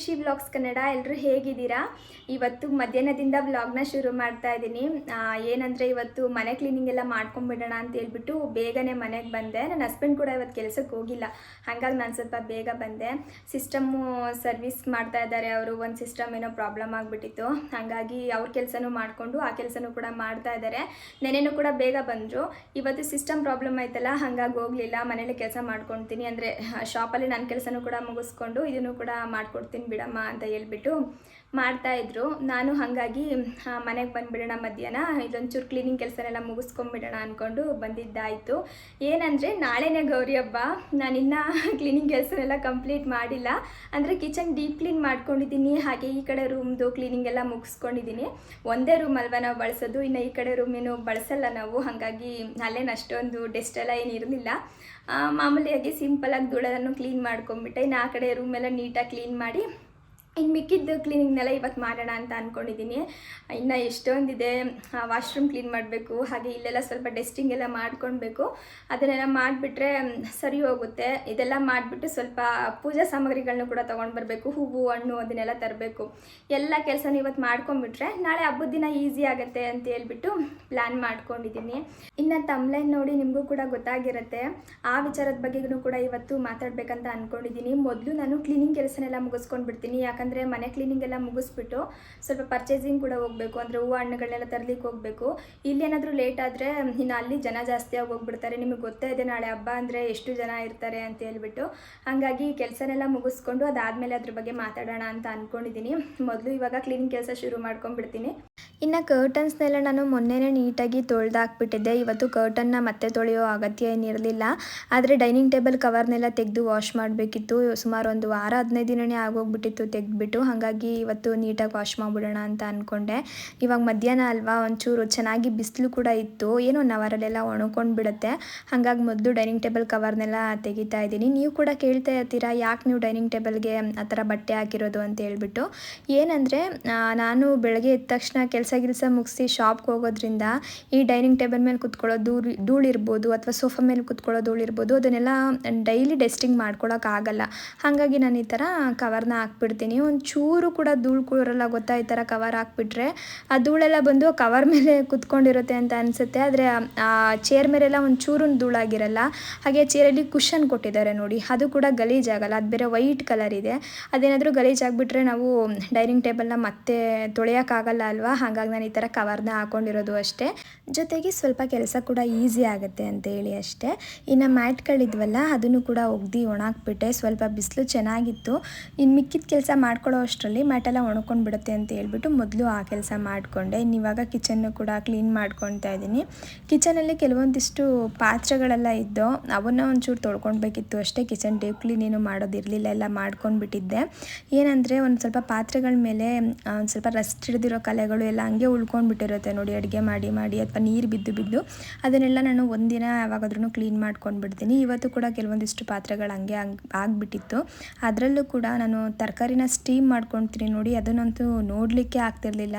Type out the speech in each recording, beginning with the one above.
ಖುಷಿ ಬ್ಲಾಗ್ಸ್ ಕನ್ನಡ ಎಲ್ಲರೂ ಹೇಗಿದ್ದೀರಾ? ಇವತ್ತು ಮಧ್ಯಾಹ್ನದಿಂದ ಬ್ಲಾಗ್ನ ಶುರು ಮಾಡ್ತಾ ಇದ್ದೀನಿ. ಏನಂದರೆ ಇವತ್ತು ಮನೆ ಕ್ಲೀನಿಂಗ್ ಎಲ್ಲ ಮಾಡ್ಕೊಂಬಿಡೋಣ ಅಂತ ಹೇಳ್ಬಿಟ್ಟು ಬೇಗನೆ ಮನೆಗೆ ಬಂದೆ. ನನ್ನ ಹಸ್ಬೆಂಡ್ ಕೂಡ ಇವತ್ತು ಕೆಲಸಕ್ಕೆ ಹೋಗಿಲ್ಲ. ಹಾಗಾಗಿ ನಾನು ಸ್ವಲ್ಪ ಬೇಗ ಬಂದೆ. ಸಿಸ್ಟಮ್ಮು ಸರ್ವಿಸ್ ಮಾಡ್ತಾ ಇದ್ದಾರೆ ಅವರು. ಒಂದು ಸಿಸ್ಟಮ್ ಏನೋ ಪ್ರಾಬ್ಲಮ್ ಆಗಿಬಿಟ್ಟಿತ್ತು. ಹಾಗಾಗಿ ಅವ್ರ ಕೆಲಸನೂ ಮಾಡಿಕೊಂಡು ಆ ಕೆಲಸನೂ ಕೂಡ ಮಾಡ್ತಾ ಇದ್ದಾರೆ. ನೆನೆಯೂ ಕೂಡ ಬೇಗ ಬಂದರು. ಇವತ್ತು ಸಿಸ್ಟಮ್ ಪ್ರಾಬ್ಲಮ್ ಆಯ್ತಲ್ಲ, ಹಾಗಾಗಿ ಹೋಗಲಿಲ್ಲ. ಮನೇಲಿ ಕೆಲಸ ಮಾಡ್ಕೊತೀನಿ. ಅಂದರೆ ಶಾಪಲ್ಲಿ ನನ್ನ ಕೆಲಸನೂ ಕೂಡ ಮುಗಿಸ್ಕೊಂಡು ಇದನ್ನು ಕೂಡ ಮಾಡ್ಕೊಡ್ತೀನಿ. ಬಿಡಮ್ಮ ಅಂತ ಹೇಳ್ಬಿಟ್ಟು ಮಾಡ್ತಾ ಇದ್ರು. ನಾನು ಹಾಗಾಗಿ ಮನೆಗೆ ಬಂದುಬಿಡೋಣ ಮಧ್ಯಾಹ್ನ. ಇದೊಂಚೂರು ಕ್ಲೀನಿಂಗ್ ಕೆಲಸನೆಲ್ಲ ಮುಗಿಸ್ಕೊಂಬಿಡೋಣ ಅಂದ್ಕೊಂಡು ಬಂದಿದ್ದಾಯಿತು. ಏನಂದರೆ, ನಾಳೆನೇ ಗೌರಿ ಹಬ್ಬ. ನಾನಿನ್ನ ಕ್ಲೀನಿಂಗ್ ಕೆಲಸನೆಲ್ಲ ಕಂಪ್ಲೀಟ್ ಮಾಡಿಲ್ಲ. ಅಂದರೆ ಕಿಚನ್ ಡೀಪ್ ಕ್ಲೀನ್ ಮಾಡ್ಕೊಂಡಿದ್ದೀನಿ. ಹಾಗೆ ಈ ಕಡೆ ರೂಮ್ದು ಕ್ಲೀನಿಂಗ್ ಎಲ್ಲ ಮುಗಿಸ್ಕೊಂಡಿದ್ದೀನಿ. ಒಂದೇ ರೂಮ್ ಅಲ್ವಾ ನಾವು ಬಳಸೋದು? ಇನ್ನು ಈ ಕಡೆ ರೂಮ್ ಏನು ಬಳಸಲ್ಲ ನಾವು. ಹಾಗಾಗಿ, ಅಲ್ಲೇನು ಅಷ್ಟೊಂದು ಡೆಸ್ಟ್ ಎಲ್ಲ ಏನು ಇರಲಿಲ್ಲ. ಮಾಮೂಲಿಯಾಗಿ ಸಿಂಪಲಾಗಿ ಧೂಳನ್ನು ಕ್ಲೀನ್ ಮಾಡ್ಕೊಂಡ್ಬಿಟ್ಟೆ ಇನ್ನು ಆ ಕಡೆ ರೂಮೆಲ್ಲ ನೀಟಾಗಿ ಕ್ಲೀನ್ ಮಾಡಿ ಇನ್ನು ಮಿಕ್ಕಿದ್ದು ಕ್ಲೀನಿಂಗ್ನೆಲ್ಲ ಇವತ್ತು ಮಾಡೋಣ ಅಂತ ಅಂದ್ಕೊಂಡಿದ್ದೀನಿ ಇನ್ನು ಎಷ್ಟೊಂದಿದೆ ವಾಶ್ರೂಮ್ ಕ್ಲೀನ್ ಮಾಡಬೇಕು, ಹಾಗೆ ಇಲ್ಲೆಲ್ಲ ಸ್ವಲ್ಪ ಡಸ್ಟಿಂಗ್ ಎಲ್ಲ ಮಾಡ್ಕೊಳ್ಬೇಕು ಅದನ್ನೆಲ್ಲ ಮಾಡಿಬಿಟ್ರೆ, ಸರಿ ಹೋಗುತ್ತೆ. ಇದೆಲ್ಲ ಮಾಡಿಬಿಟ್ಟು ಸ್ವಲ್ಪ ಪೂಜಾ ಸಾಮಗ್ರಿಗಳನ್ನ ಕೂಡ ತೊಗೊಂಡು ಬರಬೇಕು. ಹೂವು, ಹಣ್ಣು ಅದನ್ನೆಲ್ಲ ತರಬೇಕು. ಎಲ್ಲ ಕೆಲಸನ ಇವತ್ತು ಮಾಡ್ಕೊಂಡ್ಬಿಟ್ರೆ ನಾಳೆ ಹಬ್ಬದ ದಿನ ಈಸಿ ಆಗುತ್ತೆ ಅಂತ ಹೇಳ್ಬಿಟ್ಟು ಪ್ಲ್ಯಾನ್ ಮಾಡ್ಕೊಂಡಿದ್ದೀನಿ ಇನ್ನು ತಮ್ಲೈನ್ ನೋಡಿ ನಿಮಗೂ ಕೂಡ ಗೊತ್ತಾಗಿರುತ್ತೆ. ಆ ವಿಚಾರದ ಬಗ್ಗೆಗೂ ಕೂಡ ಇವತ್ತು ಮಾತಾಡಬೇಕಂತ ಅಂದ್ಕೊಂಡಿದ್ದೀನಿ ಮೊದಲು ನಾನು ಕ್ಲೀನಿಂಗ್ ಕೆಲಸನೆಲ್ಲ ಮುಗಿಸ್ಕೊಂಡು ಬಿಡ್ತೀನಿ ಮನೆ ಕ್ಲೀನಿಂಗ್ ಎಲ್ಲ ಮುಗಿಸ್ಬಿಟ್ಟು ಸ್ವಲ್ಪ ಪರ್ಚೇಸಿಂಗ್ ಕೂಡ ಹೋಗಬೇಕು, ಅಂದರೆ ಹೂವು ಹಣ್ಣುಗಳನ್ನೆಲ್ಲ ತರಲಿಕ್ಕೆ ಹೋಗಬೇಕು. ಇಲ್ಲೇನಾದರೂ ಲೇಟ್ ಆದರೆ, ಇನ್ನು ಅಲ್ಲಿ ಜನ ಜಾಸ್ತಿ ಆಗಿ ಹೋಗ್ಬಿಡ್ತಾರೆ. ನಿಮಗೆ ಗೊತ್ತೇ ಇದೆ, ನಾಳೆ ಹಬ್ಬ ಅಂದರೆ ಎಷ್ಟು ಜನ ಇರ್ತಾರೆ ಅಂತ ಹೇಳ್ಬಿಟ್ಟು. ಹಾಗಾಗಿ ಕೆಲಸನೆಲ್ಲ ಮುಗಿಸ್ಕೊಂಡು ಅದಾದಮೇಲೆ ಅದ್ರ ಬಗ್ಗೆ ಮಾತಾಡೋಣ ಅಂತ ಅಂದ್ಕೊಂಡಿದ್ದೀನಿ ಮೊದಲು ಇವಾಗ ಕ್ಲೀನಿಂಗ್ ಕೆಲಸ ಶುರು ಮಾಡ್ಕೊಂಡ್ಬಿಡ್ತೀನಿ. ಇನ್ನು ಕರ್ಟನ್ಸ್ನೆಲ್ಲ ನಾನು ಮೊನ್ನೆನೇ ನೀಟಾಗಿ ತೊಳೆದಾಕ್ಬಿಟ್ಟಿದ್ದೆ ಇವತ್ತು ಕರ್ಟನ್ನ ಮತ್ತೆ ತೊಳೆಯೋ ಅಗತ್ಯ ಏನಿರಲಿಲ್ಲ ಆದರೆ ಡೈನಿಂಗ್ ಟೇಬಲ್ ಕವರ್ನೆಲ್ಲ ತೆಗೆದು ವಾಶ್ ಮಾಡಬೇಕಿತ್ತು. ಸುಮಾರು ಒಂದು ವಾರ ಹದಿನೈದು ದಿನನೇ ಆಗೋಗ್ಬಿಟ್ಟಿತ್ತು ತೆಗೆದ್ಬಿಟ್ಟು ಹಾಗಾಗಿ ಇವತ್ತು ನೀಟಾಗಿ ವಾಶ್ ಮಾಡಿಬಿಡೋಣ ಅಂತ ಅಂದ್ಕೊಂಡೆ ಇವಾಗ ಮಧ್ಯಾಹ್ನ ಅಲ್ವಾ? ಒಂಚೂರು ಚೆನ್ನಾಗಿ ಬಿಸಿಲು ಕೂಡ ಇತ್ತು. ಏನೋ ಒನ್ ಅವರಲ್ಲೆಲ್ಲ ಒಣಕೊಂಡು ಬಿಡುತ್ತೆ. ಹಾಗಾಗಿ ಮೊದಲು ಡೈನಿಂಗ್ ಟೇಬಲ್ ಕವರ್ನೆಲ್ಲ ತೆಗಿತಾ ಇದ್ದೀನಿ. ನೀವು ಕೂಡ ಕೇಳ್ತಾ ಇರ್ತೀರಾ, ಯಾಕೆ ನೀವು ಡೈನಿಂಗ್ ಟೇಬಲ್ಗೆ ಆ ಥರ ಬಟ್ಟೆ ಹಾಕಿರೋದು ಅಂತ ಹೇಳ್ಬಿಟ್ಟು? ಏನಂದರೆ ನಾನು ಬೆಳಗ್ಗೆ ಎದ್ದ ತಕ್ಷಣ ಕೆಲಸ ಗಿಲ್ಸ ಮುಗಿಸಿ ಶಾಪ್ಗೆ ಹೋಗೋದ್ರಿಂದ ಈ ಡೈನಿಂಗ್ ಟೇಬಲ್ ಮೇಲೆ ಕುತ್ಕೊಳ್ಳೋ ಧೂಳು ಧೂಳಿರ್ಬೋದು ಅಥವಾ ಸೋಫಾ ಮೇಲೆ ಕುತ್ಕೊಳ್ಳೋ ಧೂಳಿರ್ಬೋದು ಅದನ್ನೆಲ್ಲ ಡೈಲಿ ಡಸ್ಟಿಂಗ್ ಮಾಡ್ಕೊಳ್ಳೋಕ್ಕಾಗಲ್ಲ ಹಾಗಾಗಿ ನಾನು ಈ ಥರ ಕವರ್ನ ಹಾಕ್ಬಿಡ್ತೀನಿ. ಒಂದು ಚೂರು ಕೂಡ ಧೂಳು ಕೂರಲ್ಲ ಗೊತ್ತಾ ಈ ಥರ ಕವರ್ ಹಾಕ್ಬಿಟ್ರೆ, ಆ ಧೂಳೆಲ್ಲ ಬಂದು ಕವರ್ ಮೇಲೆ ಕುತ್ಕೊಂಡಿರುತ್ತೆ ಅಂತ ಅನಿಸುತ್ತೆ. ಆದರೆ, ಆ ಚೇರ್ ಮೇಲೆಲ್ಲ ಒಂದು ಚೂರು ಧೂಳಾಗಿರಲ್ಲ ಹಾಗೆ ಚೇರಲ್ಲಿ ಕುಷನ್ ಕೊಟ್ಟಿದ್ದಾರೆ ನೋಡಿ. ಅದು ಕೂಡ ಗಲೀಜಾಗಲ್ಲ ಅದು ಬೇರೆ ವೈಟ್ ಕಲರ್ ಇದೆ. ಅದೇನಾದರೂ ಗಲೀಜಾಗಿಬಿಟ್ರೆ ನಾವು ಡೈನಿಂಗ್ ಟೇಬಲ್ನ ಮತ್ತೆ ತೊಳೆಯೋಕ್ಕಾಗಲ್ಲ ಅಲ್ವಾ? ಹಾಗಾಗಿ ನಾನು ಈ ಥರ ಕವರ್ನ ಹಾಕೊಂಡಿರೋದು ಅಷ್ಟೇ. ಜೊತೆಗೆ ಸ್ವಲ್ಪ ಕೆಲಸ ಕೂಡ ಈಸಿ ಆಗುತ್ತೆ ಅಂತ ಹೇಳಿ ಅಷ್ಟೇ. ಇನ್ನು ಮ್ಯಾಟ್ಗಳಿದ್ವಲ್ಲ, ಅದನ್ನು ಕೂಡ ಒಗ್ದು ಒಣಾಕ್ಬಿಟ್ಟೆ. ಸ್ವಲ್ಪ ಬಿಸಿಲು ಚೆನ್ನಾಗಿತ್ತು. ಇನ್ನು ಮಿಕ್ಕಿದ ಕೆಲಸ ಮಾಡ್ಕೊಳ್ಳೋ ಅಷ್ಟರಲ್ಲಿ ಮ್ಯಾಟೆಲ್ಲ ಒಣಕೊಂಡು ಬಿಡುತ್ತೆ ಅಂತ ಹೇಳ್ಬಿಟ್ಟು ಮೊದಲು ಆ ಕೆಲಸ ಮಾಡಿಕೊಂಡೆ. ಇನ್ನು ಇವಾಗ ಕಿಚನ್ನು ಕೂಡ ಕ್ಲೀನ್ ಮಾಡ್ಕೊತಾ ಇದ್ದೀನಿ. ಕಿಚನಲ್ಲಿ ಕೆಲವೊಂದಿಷ್ಟು ಪಾತ್ರೆಗಳೆಲ್ಲ ಇದ್ದೋ ಅವನ್ನ ಒಂಚೂರು ತೊಳ್ಕೊಳ್ಬೇಕಿತ್ತು ಅಷ್ಟೇ. ಕಿಚನ್ ಡೀಪ್ ಕ್ಲೀನ್ ಏನು ಮಾಡೋದಿರಲಿಲ್ಲ ಎಲ್ಲ ಮಾಡ್ಕೊಂಡ್ಬಿಟ್ಟಿದ್ದೆ. ಏನಂದರೆ ಒಂದು ಸ್ವಲ್ಪ ಪಾತ್ರೆಗಳ ಮೇಲೆ ಒಂದು ಸ್ವಲ್ಪ ರಸ್ಟ್ ಹಿಡಿದಿರೋ ಕಲೆಗಳು ಎಲ್ಲ ಹಂಗೆ ಉಳ್ಕೊಂಡ್ಬಿಟ್ಟಿರುತ್ತೆ ನೋಡಿ. ಅಡುಗೆ ಮಾಡಿ ಮಾಡಿ ಅಥವಾ ನೀರು ಬಿದ್ದು ಬಿದ್ದು ಅದನ್ನೆಲ್ಲ ನಾನು ಒಂದಿನ ಯಾವಾಗಾದ್ರೂ ಕ್ಲೀನ್ ಮಾಡ್ಕೊಂಡ್ಬಿಡ್ತೀನಿ. ಇವತ್ತು ಕೂಡ ಕೆಲವೊಂದಿಷ್ಟು ಪಾತ್ರೆಗಳು ಹಂಗೆ ಆಗಿಬಿಟ್ಟಿತ್ತು. ಅದರಲ್ಲೂ ಕೂಡ ನಾನು ತರಕಾರಿನ ಸ್ಟೀಮ್ ಮಾಡ್ಕೊಳ್ತೀನಿ ನೋಡಿ, ಅದನ್ನಂತೂ ನೋಡಲಿಕ್ಕೆ ಆಗ್ತಿರ್ಲಿಲ್ಲ.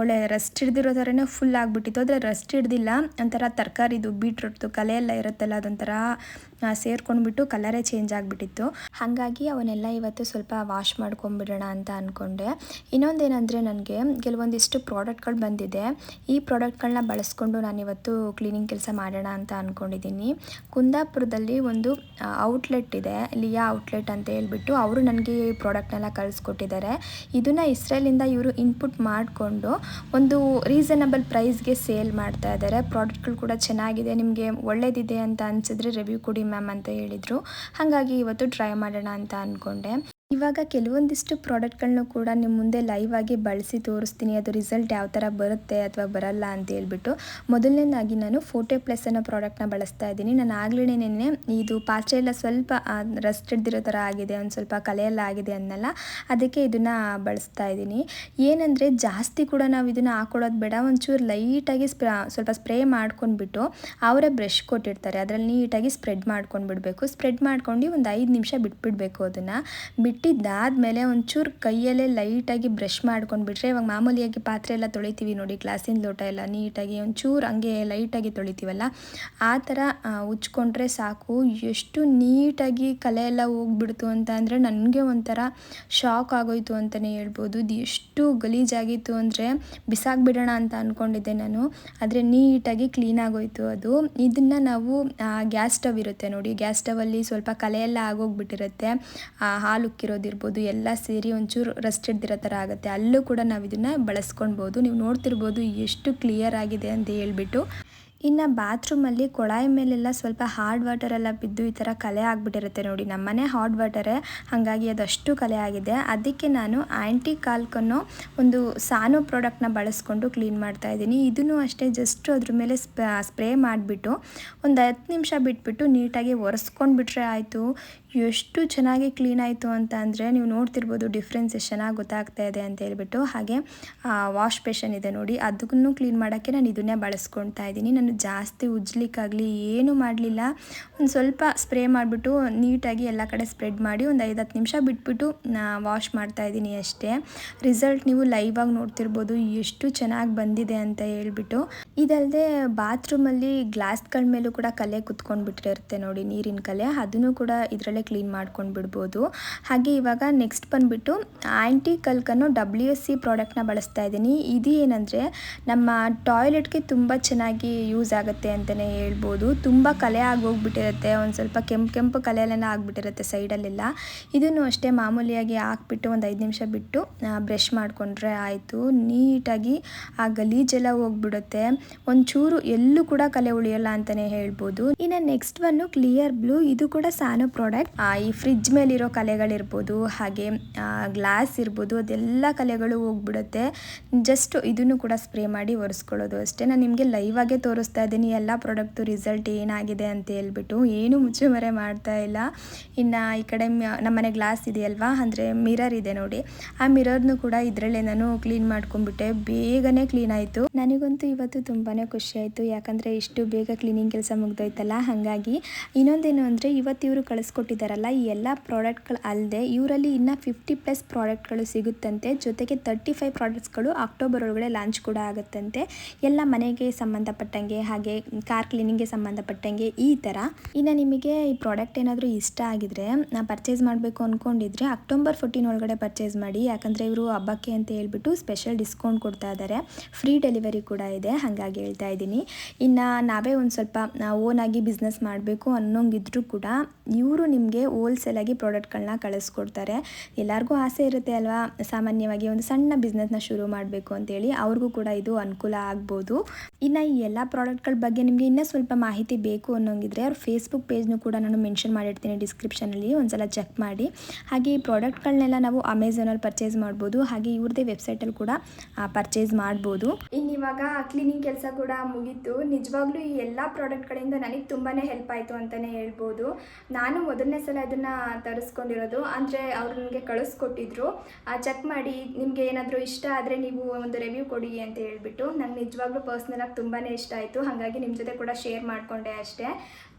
ಒಳ್ಳೆ ರಸ್ಟ್ ಹಿಡ್ದಿರೋ ಥರನೇ ಫುಲ್ ಆಗಿಬಿಟ್ಟಿತ್ತು. ಆದರೆ ರಸ್ಟ್ ಹಿಡ್ದಿಲ್ಲ. ಒಂಥರ ತರಕಾರಿದು ಬೀಟ್ರೂಟ್ದು ಕಲೆ ಎಲ್ಲ ಇರುತ್ತಲ್ಲ, ಅದೊಂಥರ ಸೇರ್ಕೊಂಡ್ಬಿಟ್ಟು ಕಲರೇ ಚೇಂಜ್ ಆಗಿಬಿಟ್ಟಿತ್ತು. ಹಾಗಾಗಿ ಅವನ್ನೆಲ್ಲ ಇವತ್ತು ಸ್ವಲ್ಪ ವಾಶ್ ಮಾಡ್ಕೊಂಡ್ಬಿಡೋಣ ಅಂತ ಅಂದ್ಕೊಂಡೆ ಇನ್ನೊಂದೇನೆಂದರೆ ನನಗೆ ಕೆಲವೊಂದಿಷ್ಟು ಪ್ರಾಡಕ್ಟ್ಗಳು ಬಂದಿದೆ. ಈ ಪ್ರಾಡಕ್ಟ್ಗಳನ್ನ ಬಳಸ್ಕೊಂಡು ನಾನಿವತ್ತು ಕ್ಲೀನಿಂಗ್ ಕೆಲಸ ಮಾಡೋಣ ಅಂತ ಅಂದ್ಕೊಂಡಿದ್ದೀನಿ ಕುಂದಾಪುರದಲ್ಲಿ ಒಂದು ಔಟ್ಲೆಟ್ ಇದೆ, ಲಿಯಾ ಔಟ್ಲೆಟ್ ಅಂತ ಹೇಳ್ಬಿಟ್ಟು ಅವರು ನನಗೆ ಈ ಪ್ರಾಡಕ್ಟ್ನೆಲ್ಲ ಕಳಿಸ್ಕೊಟ್ಟಿದ್ದಾರೆ. ಇದನ್ನು ಇಸ್ರೇಲಿಂದ ಇವರು ಇನ್ಪುಟ್ ಮಾಡಿಕೊಂಡು ಒಂದು ರೀಸನಬಲ್ ಪ್ರೈಸ್ಗೆ ಸೇಲ್ ಮಾಡ್ತಾ ಇದ್ದಾರೆ. ಪ್ರಾಡಕ್ಟ್ಗಳು ಕೂಡ ಚೆನ್ನಾಗಿದೆ, ನಿಮಗೆ ಒಳ್ಳೇದಿದೆ ಅಂತ ಅನಿಸಿದ್ರೆ ರಿವ್ಯೂ ಕೊಡಿ ಮ್ಯಾಮ್ ಅಂತ ಹೇಳಿದರು. ಹಾಗಾಗಿ ಇವತ್ತು ಟ್ರೈ ಮಾಡೋಣ ಅಂತ ಅಂದ್ಕೊಂಡೆ ಇವಾಗ ಕೆಲವೊಂದಿಷ್ಟು ಪ್ರಾಡಕ್ಟ್ಗಳನ್ನೂ ಕೂಡ ನಿಮ್ಮ ಮುಂದೆ ಲೈವ್ ಆಗಿ ಬಳಸಿ ತೋರಿಸ್ತೀನಿ. ಅದು ರಿಸಲ್ಟ್ ಯಾವ ಥರ ಬರುತ್ತೆ ಅಥವಾ ಬರಲ್ಲ ಅಂತ ಹೇಳ್ಬಿಟ್ಟು. ಮೊದಲನೇದಾಗಿ ನಾನು ಫೋಟೋ ಪ್ಲಸ್ ಅನ್ನೋ ಪ್ರಾಡಕ್ಟ್ನ ಬಳಸ್ತಾ ಇದ್ದೀನಿ. ನಾನು ಆಗ್ಲೇ ನೆನ್ನೆ ಇದು ಪಾತ್ರೆ ಎಲ್ಲ ಸ್ವಲ್ಪ ರಸ್ಟ್ ಹಿಡ್ದಿರೋ ಥರ ಆಗಿದೆ, ಒಂದು ಸ್ವಲ್ಪ ಕಲೆಯೆಲ್ಲ ಆಗಿದೆ ಅನ್ನಲ್ಲ, ಅದಕ್ಕೆ ಇದನ್ನು ಬಳಸ್ತಾ ಇದ್ದೀನಿ. ಏನಂದರೆ ಜಾಸ್ತಿ ಕೂಡ ನಾವು ಇದನ್ನು ಹಾಕೊಳ್ಳೋದು ಬೇಡ. ಒಂಚೂರು ಲೈಟಾಗಿ ಸ್ಪ್ರ, ಸ್ವಲ್ಪ ಸ್ಪ್ರೇ ಮಾಡ್ಕೊಂಡ್ಬಿಟ್ಟು ಅವರೇ ಬ್ರಷ್ ಕೊಟ್ಟಿರ್ತಾರೆ. ಅದರಲ್ಲಿ ನೀಟಾಗಿ ಸ್ಪ್ರೆಡ್ ಮಾಡ್ಕೊಂಡು ಬಿಡಬೇಕು ಸ್ಪ್ರೆಡ್ ಮಾಡ್ಕೊಂಡು ಒಂದು ಐದು ನಿಮಿಷ ಬಿಟ್ಬಿಡಬೇಕು ಅದನ್ನು. ಬಿಟ್ಟು ಇಟ್ಟಿದ್ದಾದಮೇಲೆ ಒಂಚೂರು ಕೈಯಲ್ಲೇ ಲೈಟಾಗಿ ಬ್ರಷ್ ಮಾಡ್ಕೊಂಡ್ಬಿಟ್ರೆ ಇವಾಗ ಮಾಮೂಲಿಯಾಗಿ ಪಾತ್ರೆ ಎಲ್ಲ ತೊಳಿತೀವಿ ನೋಡಿ ಗ್ಲಾಸಿನ ಲೋಟ ಎಲ್ಲ ನೀಟಾಗಿ ಒಂಚೂರು ಹಂಗೆ ಲೈಟಾಗಿ ತೊಳಿತೀವಲ್ಲ, ಆ ಥರ ಉಚ್ಕೊಂಡ್ರೆ ಸಾಕು. ಎಷ್ಟು ನೀಟಾಗಿ ಕಲೆ ಎಲ್ಲ ಹೋಗ್ಬಿಡ್ತು ಅಂತ ಅಂದರೆ ನನಗೆ ಒಂಥರ ಶಾಕ್ ಆಗೋಯ್ತು ಅಂತಲೇ ಹೇಳ್ಬೋದು. ಇದು ಎಷ್ಟು ಗಲೀಜಾಗಿತ್ತು ಅಂದರೆ ಬಿಸಾಕ್ಬಿಡೋಣ ಅಂತ ಅಂದ್ಕೊಂಡಿದ್ದೆ ನಾನು, ಆದರೆ ನೀಟಾಗಿ ಕ್ಲೀನ್ ಆಗೋಯ್ತು ಅದು. ಇದನ್ನು ನಾವು ಗ್ಯಾಸ್ ಸ್ಟವ್ ಇರುತ್ತೆ ನೋಡಿ, ಗ್ಯಾಸ್ ಸ್ಟವಲ್ಲಿ ಸ್ವಲ್ಪ ಕಲೆ ಎಲ್ಲ ಆಗೋಗ್ಬಿಟ್ಟಿರುತ್ತೆ. ಹಾಲು ಉಕ್ಕಿರೋದಿರ್ಬೋದು ಎಲ್ಲ ಸೇರಿ ಒಂಚೂರು ರಸ್ಟ್ ಹಿಡ್ದಿರೋ ಥರ ಆಗುತ್ತೆ. ಅಲ್ಲೂ ಕೂಡ ನಾವು ಇದನ್ನು ಬಳಸ್ಕೊಳ್ಬೋದು ನೀವು ನೋಡ್ತಿರ್ಬೋದು ಎಷ್ಟು ಕ್ಲಿಯರ್ ಆಗಿದೆ ಅಂತ ಹೇಳ್ಬಿಟ್ಟು. ಇನ್ನು ಬಾತ್ರೂಮಲ್ಲಿ ಕೊಳಾಯಿ ಮೇಲೆಲ್ಲ ಸ್ವಲ್ಪ ಹಾರ್ಡ್ ವಾಟರ್ ಎಲ್ಲ ಬಿದ್ದು ಈ ಥರ ಕಲೆ ಆಗಿಬಿಟ್ಟಿರುತ್ತೆ ನೋಡಿ. ನಮ್ಮನೆ ಹಾಟ್ ವಾಟರೇ ಹಾಗಾಗಿ ಅದಷ್ಟು ಕಲೆ ಆಗಿದೆ. ಅದಕ್ಕೆ ನಾನು ಆ್ಯಂಟಿ ಕಾಲ್ಕನ್ನು ಒಂದು ಸಾನೋ ಪ್ರಾಡಕ್ಟ್ನ ಬಳಸ್ಕೊಂಡು ಕ್ಲೀನ್ ಮಾಡ್ತಾ ಇದ್ದೀನಿ. ಇದನ್ನು ಅಷ್ಟೇ ಜಸ್ಟ್ ಅದ್ರ ಮೇಲೆ ಸ್ಪ್ರೇ ಮಾಡಿಬಿಟ್ಟು ಒಂದು ಹತ್ತು ನಿಮಿಷ ಬಿಟ್ಬಿಟ್ಟು ನೀಟಾಗಿ ಒರೆಸ್ಕೊಂಡ್ಬಿಟ್ರೆ ಆಯಿತು. ಎಷ್ಟು ಚೆನ್ನಾಗಿ ಕ್ಲೀನ್ ಆಯಿತು ಅಂತ ಅಂದರೆ ನೀವು ನೋಡ್ತಿರ್ಬೋದು ಡಿಫ್ರೆನ್ಸ್ ಎಷ್ಟು ಚೆನ್ನಾಗಿ ಗೊತ್ತಾಗ್ತಾ ಇದೆ ಅಂತ ಹೇಳ್ಬಿಟ್ಟು. ಹಾಗೆ ವಾಶ್ ಬೇಷನ್ ಇದೆ ನೋಡಿ ಅದಕ್ಕೂ ಕ್ಲೀನ್ ಮಾಡೋಕ್ಕೆ ನಾನು ಇದನ್ನೇ ಬಳಸ್ಕೊಳ್ತಾ ಇದ್ದೀನಿ. ನಾನು ಜಾಸ್ತಿ ಉಜ್ಲಿಕ್ಕಾಗಲಿ ಏನೂ ಮಾಡಲಿಲ್ಲ. ಒಂದು ಸ್ವಲ್ಪ ಸ್ಪ್ರೇ ಮಾಡಿಬಿಟ್ಟು ನೀಟಾಗಿ ಎಲ್ಲ ಕಡೆ ಸ್ಪ್ರೆಡ್ ಮಾಡಿ ಒಂದು ಐದು ಹತ್ತು ನಿಮಿಷ ಬಿಟ್ಬಿಟ್ಟು ವಾಶ್ ಮಾಡ್ತಾ ಇದ್ದೀನಿ ಅಷ್ಟೇ. ರಿಸಲ್ಟ್ ನೀವು ಲೈವ್ ಆಗಿ ನೋಡ್ತಿರ್ಬೋದು ಎಷ್ಟು ಚೆನ್ನಾಗಿ ಬಂದಿದೆ ಅಂತ ಹೇಳ್ಬಿಟ್ಟು. ಇದಲ್ಲದೆ ಬಾತ್ರೂಮಲ್ಲಿ ಗ್ಲಾಸ್ಗಳ ಮೇಲೂ ಕೂಡ ಕಲೆ ಕುತ್ಕೊಂಡು ಬಿಟ್ಟಿರುತ್ತೆ ನೋಡಿ ನೀರಿನ ಕಲೆ. ಅದನ್ನು ಕೂಡ ಇದರಲ್ಲೇ ಕ್ಲೀನ್ ಮಾಡ್ಕೊಂಡು ಬಿಡ್ಬೋದು. ಹಾಗೆ ಇವಾಗ ನೆಕ್ಸ್ಟ್ ಬಂದುಬಿಟ್ಟು ಆ್ಯಂಟಿ ಕಲ್ಕನ್ನು ಡಬ್ಲ್ಯೂ ಎಸ್ ಸಿ ಪ್ರಾಡಕ್ಟ್ನ ಬಳಸ್ತಾ ಇದ್ದೀನಿ. ಇದು ಏನಂದರೆ ನಮ್ಮ ಟಾಯ್ಲೆಟ್ಗೆ ತುಂಬ ಚೆನ್ನಾಗಿ ಯೂಸ್ ಆಗುತ್ತೆ ಅಂತಲೇ ಹೇಳ್ಬೋದು. ತುಂಬ ಕಲೆ ಆಗೋಗ್ಬಿಟ್ಟಿರುತ್ತೆ. ಒಂದು ಸ್ವಲ್ಪ ಕೆಂಪು ಕೆಂಪು ಕಲೆಯಲ್ಲೆಲ್ಲ ಆಗಿಬಿಟ್ಟಿರುತ್ತೆ ಸೈಡಲ್ಲೆಲ್ಲ. ಇದನ್ನು ಅಷ್ಟೇ ಮಾಮೂಲಿಯಾಗಿ ಹಾಕ್ಬಿಟ್ಟು ಒಂದು ಐದು ನಿಮಿಷ ಬಿಟ್ಟು ಬ್ರಷ್ ಮಾಡಿಕೊಂಡ್ರೆ ಆಯಿತು. ನೀಟಾಗಿ ಆ ಗಲೀಜೆಲ್ಲ ಹೋಗ್ಬಿಡುತ್ತೆ. ಒಂಚೂರು ಎಲ್ಲೂ ಕೂಡ ಕಲೆ ಉಳಿಯಲ್ಲ ಅಂತಲೇ ಹೇಳ್ಬೋದು. ಇನ್ನು ನೆಕ್ಸ್ಟ್ ಒನ್ನು ಕ್ಲಿಯರ್ ಬ್ಲೂ ಇದು ಕೂಡ ಸಾನೋ ಪ್ರಾಡಕ್ಟ್ ಈ ಫ್ರಿಜ್ ಮೇಲಿರೋ ಕಲೆಗಳಿರ್ಬೋದು, ಹಾಗೆ ಗ್ಲಾಸ್ ಇರ್ಬೋದು, ಅದೆಲ್ಲ ಕಲೆಗಳು ಹೋಗ್ಬಿಡುತ್ತೆ. ಜಸ್ಟ್ ಇದನ್ನು ಕೂಡ ಸ್ಪ್ರೇ ಮಾಡಿ ಒರೆಸ್ಕೊಳ್ಳೋದು ಅಷ್ಟೇ. ನಾನು ನಿಮಗೆ ಲೈವ್ ಆಗೇ ತೋರಿಸ್ತಾ ಇದ್ದೀನಿ, ಎಲ್ಲ ಪ್ರಾಡಕ್ಟು ರಿಸಲ್ಟ್ ಏನಾಗಿದೆ ಅಂತ ಹೇಳ್ಬಿಟ್ಟು. ಏನು ಮುಚ್ಚುಮರೆ ಮಾಡ್ತಾ ಇಲ್ಲ. ಇನ್ನು ಈ ಕಡೆ ನಮ್ಮನೆ ಗ್ಲಾಸ್ ಇದೆಯಲ್ವಾ ಅಂದರೆ ಮಿರರ್ ಇದೆ ನೋಡಿ. ಆ ಮಿರರ್ನು ಕೂಡ ಇದರಲ್ಲೇ ನಾನು ಕ್ಲೀನ್ ಮಾಡ್ಕೊಂಡ್ಬಿಟ್ಟೆ. ಬೇಗನೆ ಕ್ಲೀನ್ ಆಯಿತು. ನನಗಂತೂ ಇವತ್ತು ತುಂಬಾ ಖುಷಿ ಆಯಿತು. ಯಾಕಂದರೆ ಇಷ್ಟು ಬೇಗ ಕ್ಲೀನಿಂಗ್ ಕೆಲಸ ಮುಗ್ದೋಯ್ತಲ್ಲ? ಹಾಗಾಗಿ ಇನ್ನೊಂದೇನು ಅಂದರೆ ಇವತ್ತು ಇವರು ಕಳಿಸ್ಕೊಟ್ಟಿದ್ದಾರಲ್ಲ ಈ ಎಲ್ಲ ಪ್ರಾಡಕ್ಟ್ಗಳು ಅಲ್ಲದೆ ಇವರಲ್ಲಿ ಇನ್ನು ಫಿಫ್ಟಿ ಪ್ಲಸ್ ಪ್ರಾಡಕ್ಟ್ಗಳು ಸಿಗುತ್ತಂತೆ. ಜೊತೆಗೆ ತರ್ಟಿ ಫೈವ್ ಪ್ರಾಡಕ್ಟ್ಸ್ಗಳು ಅಕ್ಟೋಬರ್ ಒಳಗಡೆ ಲಾಂಚ್ ಕೂಡ ಆಗುತ್ತಂತೆ. ಎಲ್ಲ ಮನೆಗೆ ಸಂಬಂಧಪಟ್ಟಂಗೆ, ಹಾಗೆ ಕಾರ್ ಕ್ಲೀನಿಂಗ್ಗೆ ಸಂಬಂಧಪಟ್ಟಂಗೆ ಈ ಥರ. ಇನ್ನು ನಿಮಗೆ ಈ ಪ್ರಾಡಕ್ಟ್ ಏನಾದರೂ ಇಷ್ಟ ಆಗಿದ್ರೆ, ನಾ ಪರ್ಚೇಸ್ ಮಾಡಬೇಕು ಅಂದ್ಕೊಂಡಿದ್ರೆ ಅಕ್ಟೋಬರ್ ಫೋರ್ಟೀನ್ ಒಳಗಡೆ ಪರ್ಚೇಸ್ ಮಾಡಿ. ಯಾಕಂದರೆ ಇವರು ಹಬ್ಬಕ್ಕೆ ಅಂತ ಹೇಳ್ಬಿಟ್ಟು ಸ್ಪೆಷಲ್ ಡಿಸ್ಕೌಂಟ್ ಕೊಡ್ತಾ ಇದ್ದಾರೆ ಫ್ರೀ ಡೆಲಿವರಿ ಕೂಡ ಇದೆ, ಹಾಗಾಗಿ ಹೇಳ್ತಾ ಇದ್ದೀನಿ. ಇನ್ನು ನಾವೇ ಒಂದು ಸ್ವಲ್ಪ ಓನಾಗಿ ಬಿಸ್ನೆಸ್ ಮಾಡಬೇಕು ಅನ್ನೋಂಗಿದ್ರು ಕೂಡ ಇವರು ನಿಮಗೆ ಹೋಲ್ಸೇಲಾಗಿ ಪ್ರಾಡಕ್ಟ್ಗಳನ್ನ ಕಳಿಸ್ಕೊಡ್ತಾರೆ. ಎಲ್ಲರಿಗೂ ಆಸೆ ಇರುತ್ತೆ ಅಲ್ವಾ? ಸಾಮಾನ್ಯವಾಗಿ ಒಂದು ಸಣ್ಣ ಬಿಸ್ನೆಸ್ನ ಶುರು ಮಾಡಬೇಕು ಅಂತೇಳಿ, ಅವ್ರಿಗೂ ಕೂಡ ಇದು ಅನುಕೂಲ ಆಗ್ಬೋದು. ಇನ್ನು ಈ ಎಲ್ಲ ಪ್ರಾಡಕ್ಟ್ಗಳ ಬಗ್ಗೆ ನಿಮಗೆ ಇನ್ನೂ ಸ್ವಲ್ಪ ಮಾಹಿತಿ ಬೇಕು ಅನ್ನೋಂಗಿದ್ರೆ ಅವ್ರ ಫೇಸ್ಬುಕ್ ಪೇಜ್ನೂ ಕೂಡ ನಾನು ಮೆನ್ಷನ್ ಮಾಡಿರ್ತೀನಿ ಡಿಸ್ಕ್ರಿಪ್ಷನಲ್ಲಿ ಒಂದ್ಸಲ ಚೆಕ್ ಮಾಡಿ. ಹಾಗೆ ಈ ಪ್ರಾಡಕ್ಟ್ಗಳನ್ನೆಲ್ಲ ನಾವು ಅಮೆಝಾನಲ್ಲಿ ಪರ್ಚೇಸ್ ಮಾಡ್ಬೋದು, ಹಾಗೆ ಇವ್ರದ್ದೇ ವೆಬ್ಸೈಟಲ್ಲಿ ಕೂಡ ಪರ್ಚೇಸ್ ಮಾಡ್ಬೋದು. ಇನ್ನಿವಾಗ ಕ್ಲೀನಿಂಗ್ ಕೆಲಸ ಕೂಡ ಮುಗೀತು. ನಿಜವಾಗ್ಲೂ ಈ ಎಲ್ಲ ಪ್ರಾಡಕ್ಟ್ಗಳಿಂದ ನನಗೆ ತುಂಬಾ ಹೆಲ್ಪ್ ಆಯಿತು ಅಂತಲೇ ಹೇಳ್ಬೋದು. ನಾನು ಮೊದಲನೇ ಸಲ ಇದನ್ನು ತರಿಸ್ಕೊಂಡಿರೋದು, ಅಂದರೆ ಅವರು ನನಗೆ ಕಳಿಸ್ಕೊಟ್ಟಿದ್ರು. ಚೆಕ್ ಮಾಡಿ ನಿಮಗೆ ಏನಾದರೂ ಇಷ್ಟ ಆದರೆ ನೀವು ಒಂದು ರಿವ್ಯೂ ಕೊಡಿ ಅಂತ ಹೇಳ್ಬಿಟ್ಟು, ನಂಗೆ ನಿಜವಾಗ್ಲೂ ಪರ್ಸ್ನಲಾಗಿ ತುಂಬಾ ಇಷ್ಟ ಆಯಿತು. ಹಾಗಾಗಿ ನಿಮ್ಮ ಜೊತೆ ಕೂಡ ಶೇರ್ ಮಾಡಿಕೊಂಡೆ ಅಷ್ಟೇ.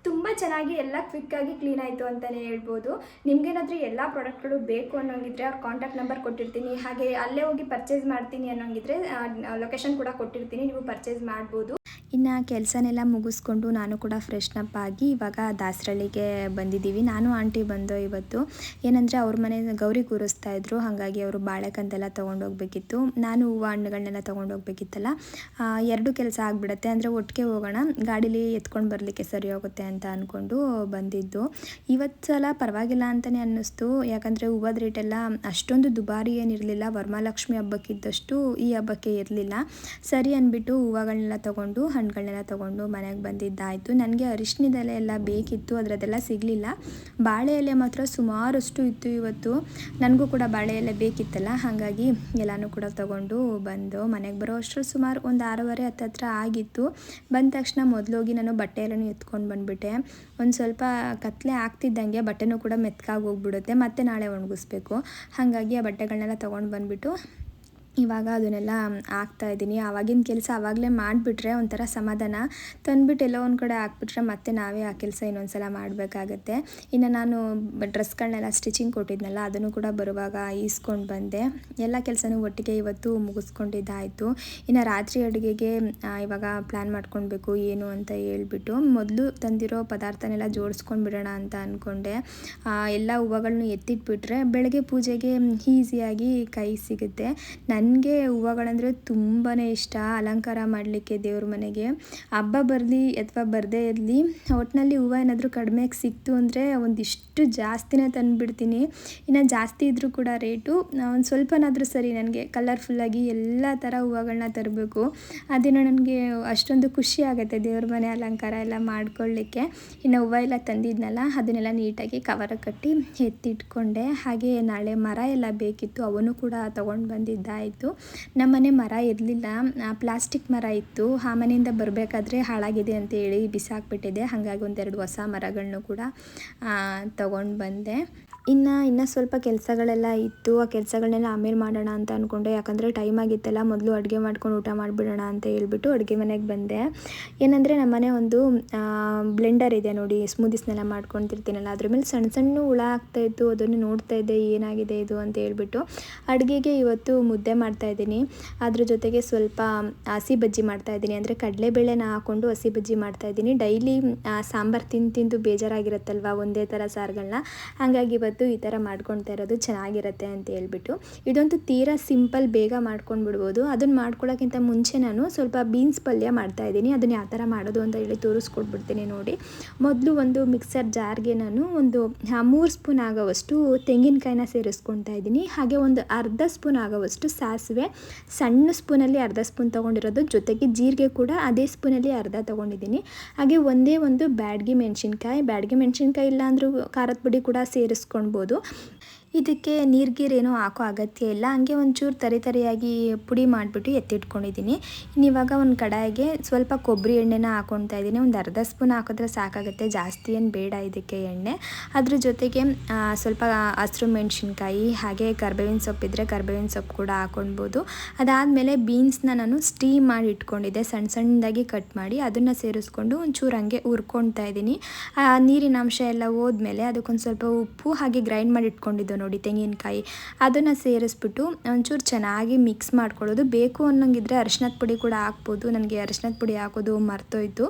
ತುಂಬ ಚೆನ್ನಾಗಿ ಎಲ್ಲ ಕ್ವಿಕ್ಕಾಗಿ ಕ್ಲೀನ್ ಆಯಿತು ಅಂತಲೇ ಹೇಳ್ಬೋದು. ನಿಮಗೇನಾದರೂ ಎಲ್ಲ ಪ್ರಾಡಕ್ಟ್ಗಳು ಬೇಕು ಅನ್ನೋಂಗಿದ್ರೆ ಅವ್ರ ಕಾಂಟ್ಯಾಕ್ಟ್ ನಂಬರ್ ಕೊಟ್ಟಿರ್ತೀನಿ. ಹಾಗೆ ಅಲ್ಲೇ ಹೋಗಿ ಪರ್ಚೇಸ್ ಮಾಡ್ತೀನಿ ಅನ್ನೋಂಗಿದ್ರೆ ಲೊಕೇಶನ್ ಕೂಡ ಕೊಟ್ಟಿರ್ತೀನಿ. ನೀವು ಪರ್ಚೇಸ್ ಮಾಡ್ಬೋದು. ಇನ್ನು ಕೆಲಸನೆಲ್ಲ ಮುಗಿಸ್ಕೊಂಡು ನಾನು ಕೂಡ ಫ್ರೆಶ್ನಪ್ ಆಗಿ ಇವಾಗ ದಾಸರಳ್ಳಿಗೆ ಬಂದಿದ್ದೀವಿ. ನಾನು ಆಂಟಿ ಬಂದು ಇವತ್ತು ಏನಂದರೆ ಅವ್ರ ಮನೆ ಗೌರಿ ಕೂರಿಸ್ತಾ ಇದ್ರು. ಹಾಗಾಗಿ ಅವರು ಬಾಳೆಕಂತೆಲ್ಲ ತೊಗೊಂಡೋಗ್ಬೇಕಿತ್ತು. ನಾನು ಹೂವು ಹಣ್ಣುಗಳನ್ನೆಲ್ಲ ತೊಗೊಂಡೋಗ್ಬೇಕಿತ್ತಲ್ಲ. ಎರಡು ಕೆಲಸ ಆಗಿಬಿಡತ್ತೆ. ಅಂದರೆ ಒಟ್ಟಿಗೆ ಹೋಗೋಣ, ಗಾಡೀಲಿ ಎತ್ಕೊಂಡು ಬರಲಿಕ್ಕೆ ಸರಿ ಹೋಗುತ್ತೆ ಅಂತ ಅಂದ್ಕೊಂಡು ಬಂದಿದ್ದು. ಇವತ್ತು ಸಲ ಪರವಾಗಿಲ್ಲ ಅಂತಲೇ ಅನ್ನಿಸ್ತು. ಯಾಕಂದರೆ ಹೂವದ ರೇಟೆಲ್ಲ ಅಷ್ಟೊಂದು ದುಬಾರಿ ಏನಿರಲಿಲ್ಲ. ವರಮಹಾಲಕ್ಷ್ಮಿ ಹಬ್ಬಕ್ಕಿದ್ದಷ್ಟು ಈ ಹಬ್ಬಕ್ಕೆ ಇರಲಿಲ್ಲ. ಸರಿ ಅಂದ್ಬಿಟ್ಟು ಹೂವುಗಳನ್ನೆಲ್ಲ ತೊಗೊಂಡು ಹಣ್ಣುಗಳನ್ನೆಲ್ಲ ತೊಗೊಂಡು ಮನೆಗೆ ಬಂದಿದ್ದಾಯಿತು. ನನಗೆ ಅರಿಶಿನದೆಲೆ ಎಲ್ಲ ಬೇಕಿತ್ತು, ಅದರದ್ದೆಲ್ಲ ಸಿಗಲಿಲ್ಲ. ಬಾಳೆ ಎಲೆ ಮಾತ್ರ ಸುಮಾರಷ್ಟು ಇತ್ತು ಇವತ್ತು. ನನಗೂ ಕೂಡ ಬಾಳೆ ಎಲೆ ಬೇಕಿತ್ತಲ್ಲ, ಹಾಗಾಗಿ ಎಲ್ಲನೂ ಕೂಡ ತೊಗೊಂಡು ಬಂದು ಮನೆಗೆ ಬರೋ ಅಷ್ಟರ ಸುಮಾರು ಒಂದು ಆರೂವರೆ ಹತ್ತತ್ರ ಆಗಿತ್ತು. ಬಂದ ತಕ್ಷಣ ಮೊದಲೋಗಿ ನಾನು ಬಟ್ಟೆ ಎಲ್ಲನೂ ಎತ್ಕೊಂಡು ಬಂದುಬಿಟ್ಟೆ. ಒಂದು ಸ್ವಲ್ಪ ಕತ್ಲೆ ಆಗ್ತಿದ್ದಂಗೆ ಬಟ್ಟೆನೂ ಕೂಡ ಮೆತ್ಕಾಗಿ ಹೋಗ್ಬಿಡುತ್ತೆ, ಮತ್ತೆ ನಾಳೆ ಒಣಗಿಸ್ಬೇಕು. ಹಾಗಾಗಿ ಆ ಬಟ್ಟೆಗಳನ್ನೆಲ್ಲ ತೊಗೊಂಡು ಬಂದುಬಿಟ್ಟು ಇವಾಗ ಅದನ್ನೆಲ್ಲ ಹಾಕ್ತಾ ಇದ್ದೀನಿ. ಆವಾಗಿನ ಕೆಲಸ ಆವಾಗಲೇ ಮಾಡಿಬಿಟ್ರೆ ಒಂಥರ ಸಮಾಧಾನ. ತಂದುಬಿಟ್ಟು ಎಲ್ಲೋ ಒಂದು ಕಡೆ ಹಾಕ್ಬಿಟ್ರೆ ಮತ್ತೆ ನಾವೇ ಆ ಕೆಲಸ ಇನ್ನೊಂದು ಸಲ ಮಾಡಬೇಕಾಗತ್ತೆ. ಇನ್ನು ನಾನು ಡ್ರೆಸ್ಗಳನ್ನೆಲ್ಲ ಸ್ಟಿಚಿಂಗ್ ಕೊಟ್ಟಿದ್ನಲ್ಲ, ಅದನ್ನು ಕೂಡ ಬರುವಾಗ ಈಸ್ಕೊಂಡು ಬಂದೆ. ಎಲ್ಲ ಕೆಲಸನೂ ಒಟ್ಟಿಗೆ ಇವತ್ತು ಮುಗಿಸ್ಕೊಂಡಿದ್ದಾಯಿತು. ಇನ್ನು ರಾತ್ರಿ ಅಡುಗೆಗೆ ಇವಾಗ ಪ್ಲ್ಯಾನ್ ಮಾಡ್ಕೊಳ್ಬೇಕು, ಏನು ಅಂತ ಹೇಳ್ಬಿಟ್ಟು ಮೊದಲು ತಂದಿರೋ ಪದಾರ್ಥನೆಲ್ಲ ಜೋಡಿಸ್ಕೊಂಡು ಬಿಡೋಣ ಅಂತ ಅಂದ್ಕೊಂಡೆ ಎಲ್ಲ ಹೂವುಗಳನ್ನೂ ಎತ್ತಿಟ್ಬಿಟ್ರೆ ಬೆಳಗ್ಗೆ ಪೂಜೆಗೆ ಈಸಿಯಾಗಿ ಕೈ ಸಿಗುತ್ತೆ. ನನ್ನ ನನಗೆ ಹೂವುಗಳಂದರೆ ತುಂಬಾ ಇಷ್ಟ. ಅಲಂಕಾರ ಮಾಡಲಿಕ್ಕೆ ದೇವ್ರ ಮನೆಗೆ. ಹಬ್ಬ ಬರಲಿ ಅಥವಾ ಬರದೇ ಇರಲಿ ಒಟ್ಟಿನಲ್ಲಿ ಹೂವು ಏನಾದರೂ ಕಡಿಮೆಗೆ ಸಿಕ್ತು ಅಂದರೆ ಒಂದಿಷ್ಟು ಜಾಸ್ತಿನೇ ತಂದುಬಿಡ್ತೀನಿ. ಇನ್ನು ಜಾಸ್ತಿ ಇದ್ದರೂ ಕೂಡ ರೇಟು. ಒಂದು ಸ್ವಲ್ಪನಾದರೂ ಸರಿ ನನಗೆ ಕಲರ್ಫುಲ್ಲಾಗಿ ಎಲ್ಲ ಥರ ಹೂವುಗಳನ್ನ ತರಬೇಕು. ಅದೇನೋ ನನಗೆ ಅಷ್ಟೊಂದು ಖುಷಿ ಆಗುತ್ತೆ ದೇವ್ರ ಮನೆ ಅಲಂಕಾರ ಎಲ್ಲ ಮಾಡ್ಕೊಳ್ಳಿಕ್ಕೆ ಇನ್ನು ಹೂವು ಎಲ್ಲ ತಂದಿದ್ನಲ್ಲ, ಅದನ್ನೆಲ್ಲ ನೀಟಾಗಿ ಕವರ ಕಟ್ಟಿ ಎತ್ತಿಟ್ಕೊಂಡೆ. ಹಾಗೆ ನಾಳೆ ಮರ ಎಲ್ಲ ಬೇಕಿತ್ತು, ಅವನು ಕೂಡ ತೊಗೊಂಡು ಬಂದಿದ್ದಾಯಿತು. ಇತ್ತು. ನಮ್ಮನೆ ಮರ ಇರಲಿಲ್ಲ. ಪ್ಲಾಸ್ಟಿಕ್ ಮರ ಇತ್ತು. ಆ ಮನೆಯಿಂದ ಬರಬೇಕಾದ್ರೆ ಹಾಳಾಗಿದೆ ಅಂತ ಹೇಳಿ ಬಿಸಾಕ್ಬಿಟ್ಟಿದೆ ಹಾಗಾಗಿ ಒಂದೆರಡು ಹೊಸ ಮರಗಳನ್ನು ಕೂಡ ತಗೊಂಡು ಬಂದೆ. ಇನ್ನು ಇನ್ನು ಸ್ವಲ್ಪ ಕೆಲಸಗಳೆಲ್ಲ ಇತ್ತು, ಆ ಕೆಲಸಗಳನ್ನೆಲ್ಲ ಆಮೇಲೆ ಮಾಡೋಣ ಅಂತ ಅಂದ್ಕೊಂಡೆ ಯಾಕಂದರೆ ಟೈಮ್ ಆಗಿತ್ತಲ್ಲ, ಮೊದಲು ಅಡುಗೆ ಮಾಡ್ಕೊಂಡು ಊಟ ಮಾಡಿಬಿಡೋಣ ಅಂತ ಹೇಳ್ಬಿಟ್ಟು ಅಡುಗೆ ಮನೆಗೆ ಬಂದೆ. ಏನಂದರೆ ನಮ್ಮನೆ ಒಂದು ಬ್ಲೆಂಡರ್ ಇದೆ ನೋಡಿ ಸ್ಮೂದೀಸ್ನೆಲ್ಲ ಮಾಡ್ಕೊತಿರ್ತೀನಲ್ಲ ಅದ್ರ ಮೇಲೆ ಸಣ್ಣ ಸಣ್ಣ ಹುಳ ಆಗ್ತಾಯಿತ್ತು ಅದನ್ನು ನೋಡ್ತಾ ಇದ್ದೆ, ಏನಾಗಿದೆ ಇದು ಅಂತ ಹೇಳ್ಬಿಟ್ಟು ಅಡುಗೆಗೆ ಇವತ್ತು ಮುದ್ದೆ ಮಾಡ್ತಾಯಿದ್ದೀನಿ ಅದ್ರ ಜೊತೆಗೆ ಸ್ವಲ್ಪ ಹಸಿ ಬಜ್ಜಿ ಮಾಡ್ತಾಯಿದ್ದೀನಿ ಅಂದರೆ ಕಡಲೆಬೇಳೆನ ಹಾಕ್ಕೊಂಡು ಹಸಿ ಬಜ್ಜಿ ಮಾಡ್ತಾಯಿದ್ದೀನಿ ಡೈಲಿ ಸಾಂಬಾರು ತಿಂದು ತಿಂದು ಬೇಜಾರಾಗಿರುತ್ತಲ್ವ, ಒಂದೇ ಥರ ಸಾರುಗಳನ್ನ ಹಾಗಾಗಿ ಇವತ್ತು ಈ ಥರ ಮಾಡ್ಕೊಳ್ತಾ ಇರೋದು ಚೆನ್ನಾಗಿರುತ್ತೆ ಅಂತ ಹೇಳ್ಬಿಟ್ಟು. ಇದೊಂದು ತೀರಾ ಸಿಂಪಲ್ ಬೇಗ ಮಾಡ್ಕೊಂಡ್ಬಿಡ್ಬೋದು. ಅದನ್ನು ಮಾಡ್ಕೊಳ್ಳೋಕ್ಕಿಂತ ಮುಂಚೆ ನಾನು ಸ್ವಲ್ಪ ಬೀನ್ಸ್ ಪಲ್ಯ ಮಾಡ್ತಾ ಇದ್ದೀನಿ. ಅದನ್ನು ಯಾವ ಥರ ಮಾಡೋದು ಅಂತ ಹೇಳಿ ತೋರಿಸ್ಕೊಟ್ಬಿಡ್ತೀನಿ ನೋಡಿ. ಮೊದಲು ಒಂದು ಮಿಕ್ಸರ್ ಜಾರ್ಗೆ ನಾನು ಒಂದು ಮೂರು ಸ್ಪೂನ್ ಆಗೋವಷ್ಟು ತೆಂಗಿನಕಾಯಿನ ಸೇರಿಸ್ಕೊತಾ ಇದ್ದೀನಿ. ಹಾಗೆ ಒಂದು ಅರ್ಧ ಸ್ಪೂನ್ ಆಗೋವಷ್ಟು ಸಾಸಿವೆ, ಸಣ್ಣ ಸ್ಪೂನಲ್ಲಿ ಅರ್ಧ ಸ್ಪೂನ್ ತೊಗೊಂಡಿರೋದು. ಜೊತೆಗೆ ಜೀರಿಗೆ ಕೂಡ ಅದೇ ಸ್ಪೂನಲ್ಲಿ ಅರ್ಧ ತೊಗೊಂಡಿದ್ದೀನಿ. ಹಾಗೆ ಒಂದೇ ಒಂದು ಬ್ಯಾಡ್ಗೆ ಮೆಣಸಿನ್ಕಾಯಿ. ಬ್ಯಾಡ್ಗೆ ಮೆಣಸಿನ್ಕಾಯಿ ಇಲ್ಲಾಂದ್ರೂ ಖಾರದ ಪುಡಿ ಕೂಡ ಸೇರಿಸ್ಕೊಂಡು ಕಾಣ್ಬೋದು ಇದಕ್ಕೆ ನೀರ್ಗೀರೇನೂ ಹಾಕೋ ಅಗತ್ಯ ಇಲ್ಲ. ಹಂಗೆ ಒಂಚೂರು ತರಿ ತರಿಯಾಗಿ ಪುಡಿ ಮಾಡಿಬಿಟ್ಟು ಎತ್ತಿಟ್ಕೊಂಡಿದ್ದೀನಿ ಇವಾಗ ಒಂದು ಕಡಾಯಿಗೆ ಸ್ವಲ್ಪ ಕೊಬ್ಬರಿ ಎಣ್ಣೆನ ಹಾಕೊತಾ ಇದ್ದೀನಿ ಒಂದು ಅರ್ಧ ಸ್ಪೂನ್ ಹಾಕಿದ್ರೆ ಸಾಕಾಗುತ್ತೆ. ಜಾಸ್ತಿ ಏನು ಬೇಡ ಇದಕ್ಕೆ ಎಣ್ಣೆ. ಅದ್ರ ಜೊತೆಗೆ ಸ್ವಲ್ಪ ಹಸಿರು ಮೆಣಸಿನ್ಕಾಯಿ ಹಾಗೆ ಕರ್ಬೇವಿನ ಸೊಪ್ಪಿದ್ರೆ ಕರ್ಬೇವಿನ ಸೊಪ್ಪು ಕೂಡ ಹಾಕೊಳ್ಬೋದು. ಅದಾದಮೇಲೆ ಬೀನ್ಸ್ನ ನಾನು ಸ್ಟೀಮ್ ಮಾಡಿ ಇಟ್ಕೊಂಡಿದ್ದೆ. ಸಣ್ಣ ಸಣ್ಣದಾಗಿ ಕಟ್ ಮಾಡಿ ಅದನ್ನು ಸೇರಿಸ್ಕೊಂಡು ಒಂಚೂರು ಹಂಗೆ ಹುರ್ಕೊಳ್ತಾ ಇದ್ದೀನಿ ನೀರಿನ ಅಂಶ ಎಲ್ಲ ಹೋದ್ಮೇಲೆ ಅದಕ್ಕೊಂದು ಸ್ವಲ್ಪ ಉಪ್ಪು ಹಾಗೆ ಗ್ರೈಂಡ್ ಮಾಡಿ ಇಟ್ಕೊಂಡಿದ್ದು ನೋಡಿ ತೆಂಗಿನಕಾಯಿ ಅದನ್ನು ಸೇರಿಸ್ಬಿಟ್ಟು ಒಂಚೂರು ಚೆನ್ನಾಗಿ ಮಿಕ್ಸ್ ಮಾಡ್ಕೊಳ್ಳೋದು. ಬೇಕು ಅನ್ನೋಂಗಿದ್ರೆ ಅರಿಶಿನದ ಪುಡಿ ಕೂಡ ಹಾಕ್ಬೋದು. ನನಗೆ ಅರಿಶಿನದ ಪುಡಿ ಹಾಕೋದು ಮರ್ತೋಯ್ತು.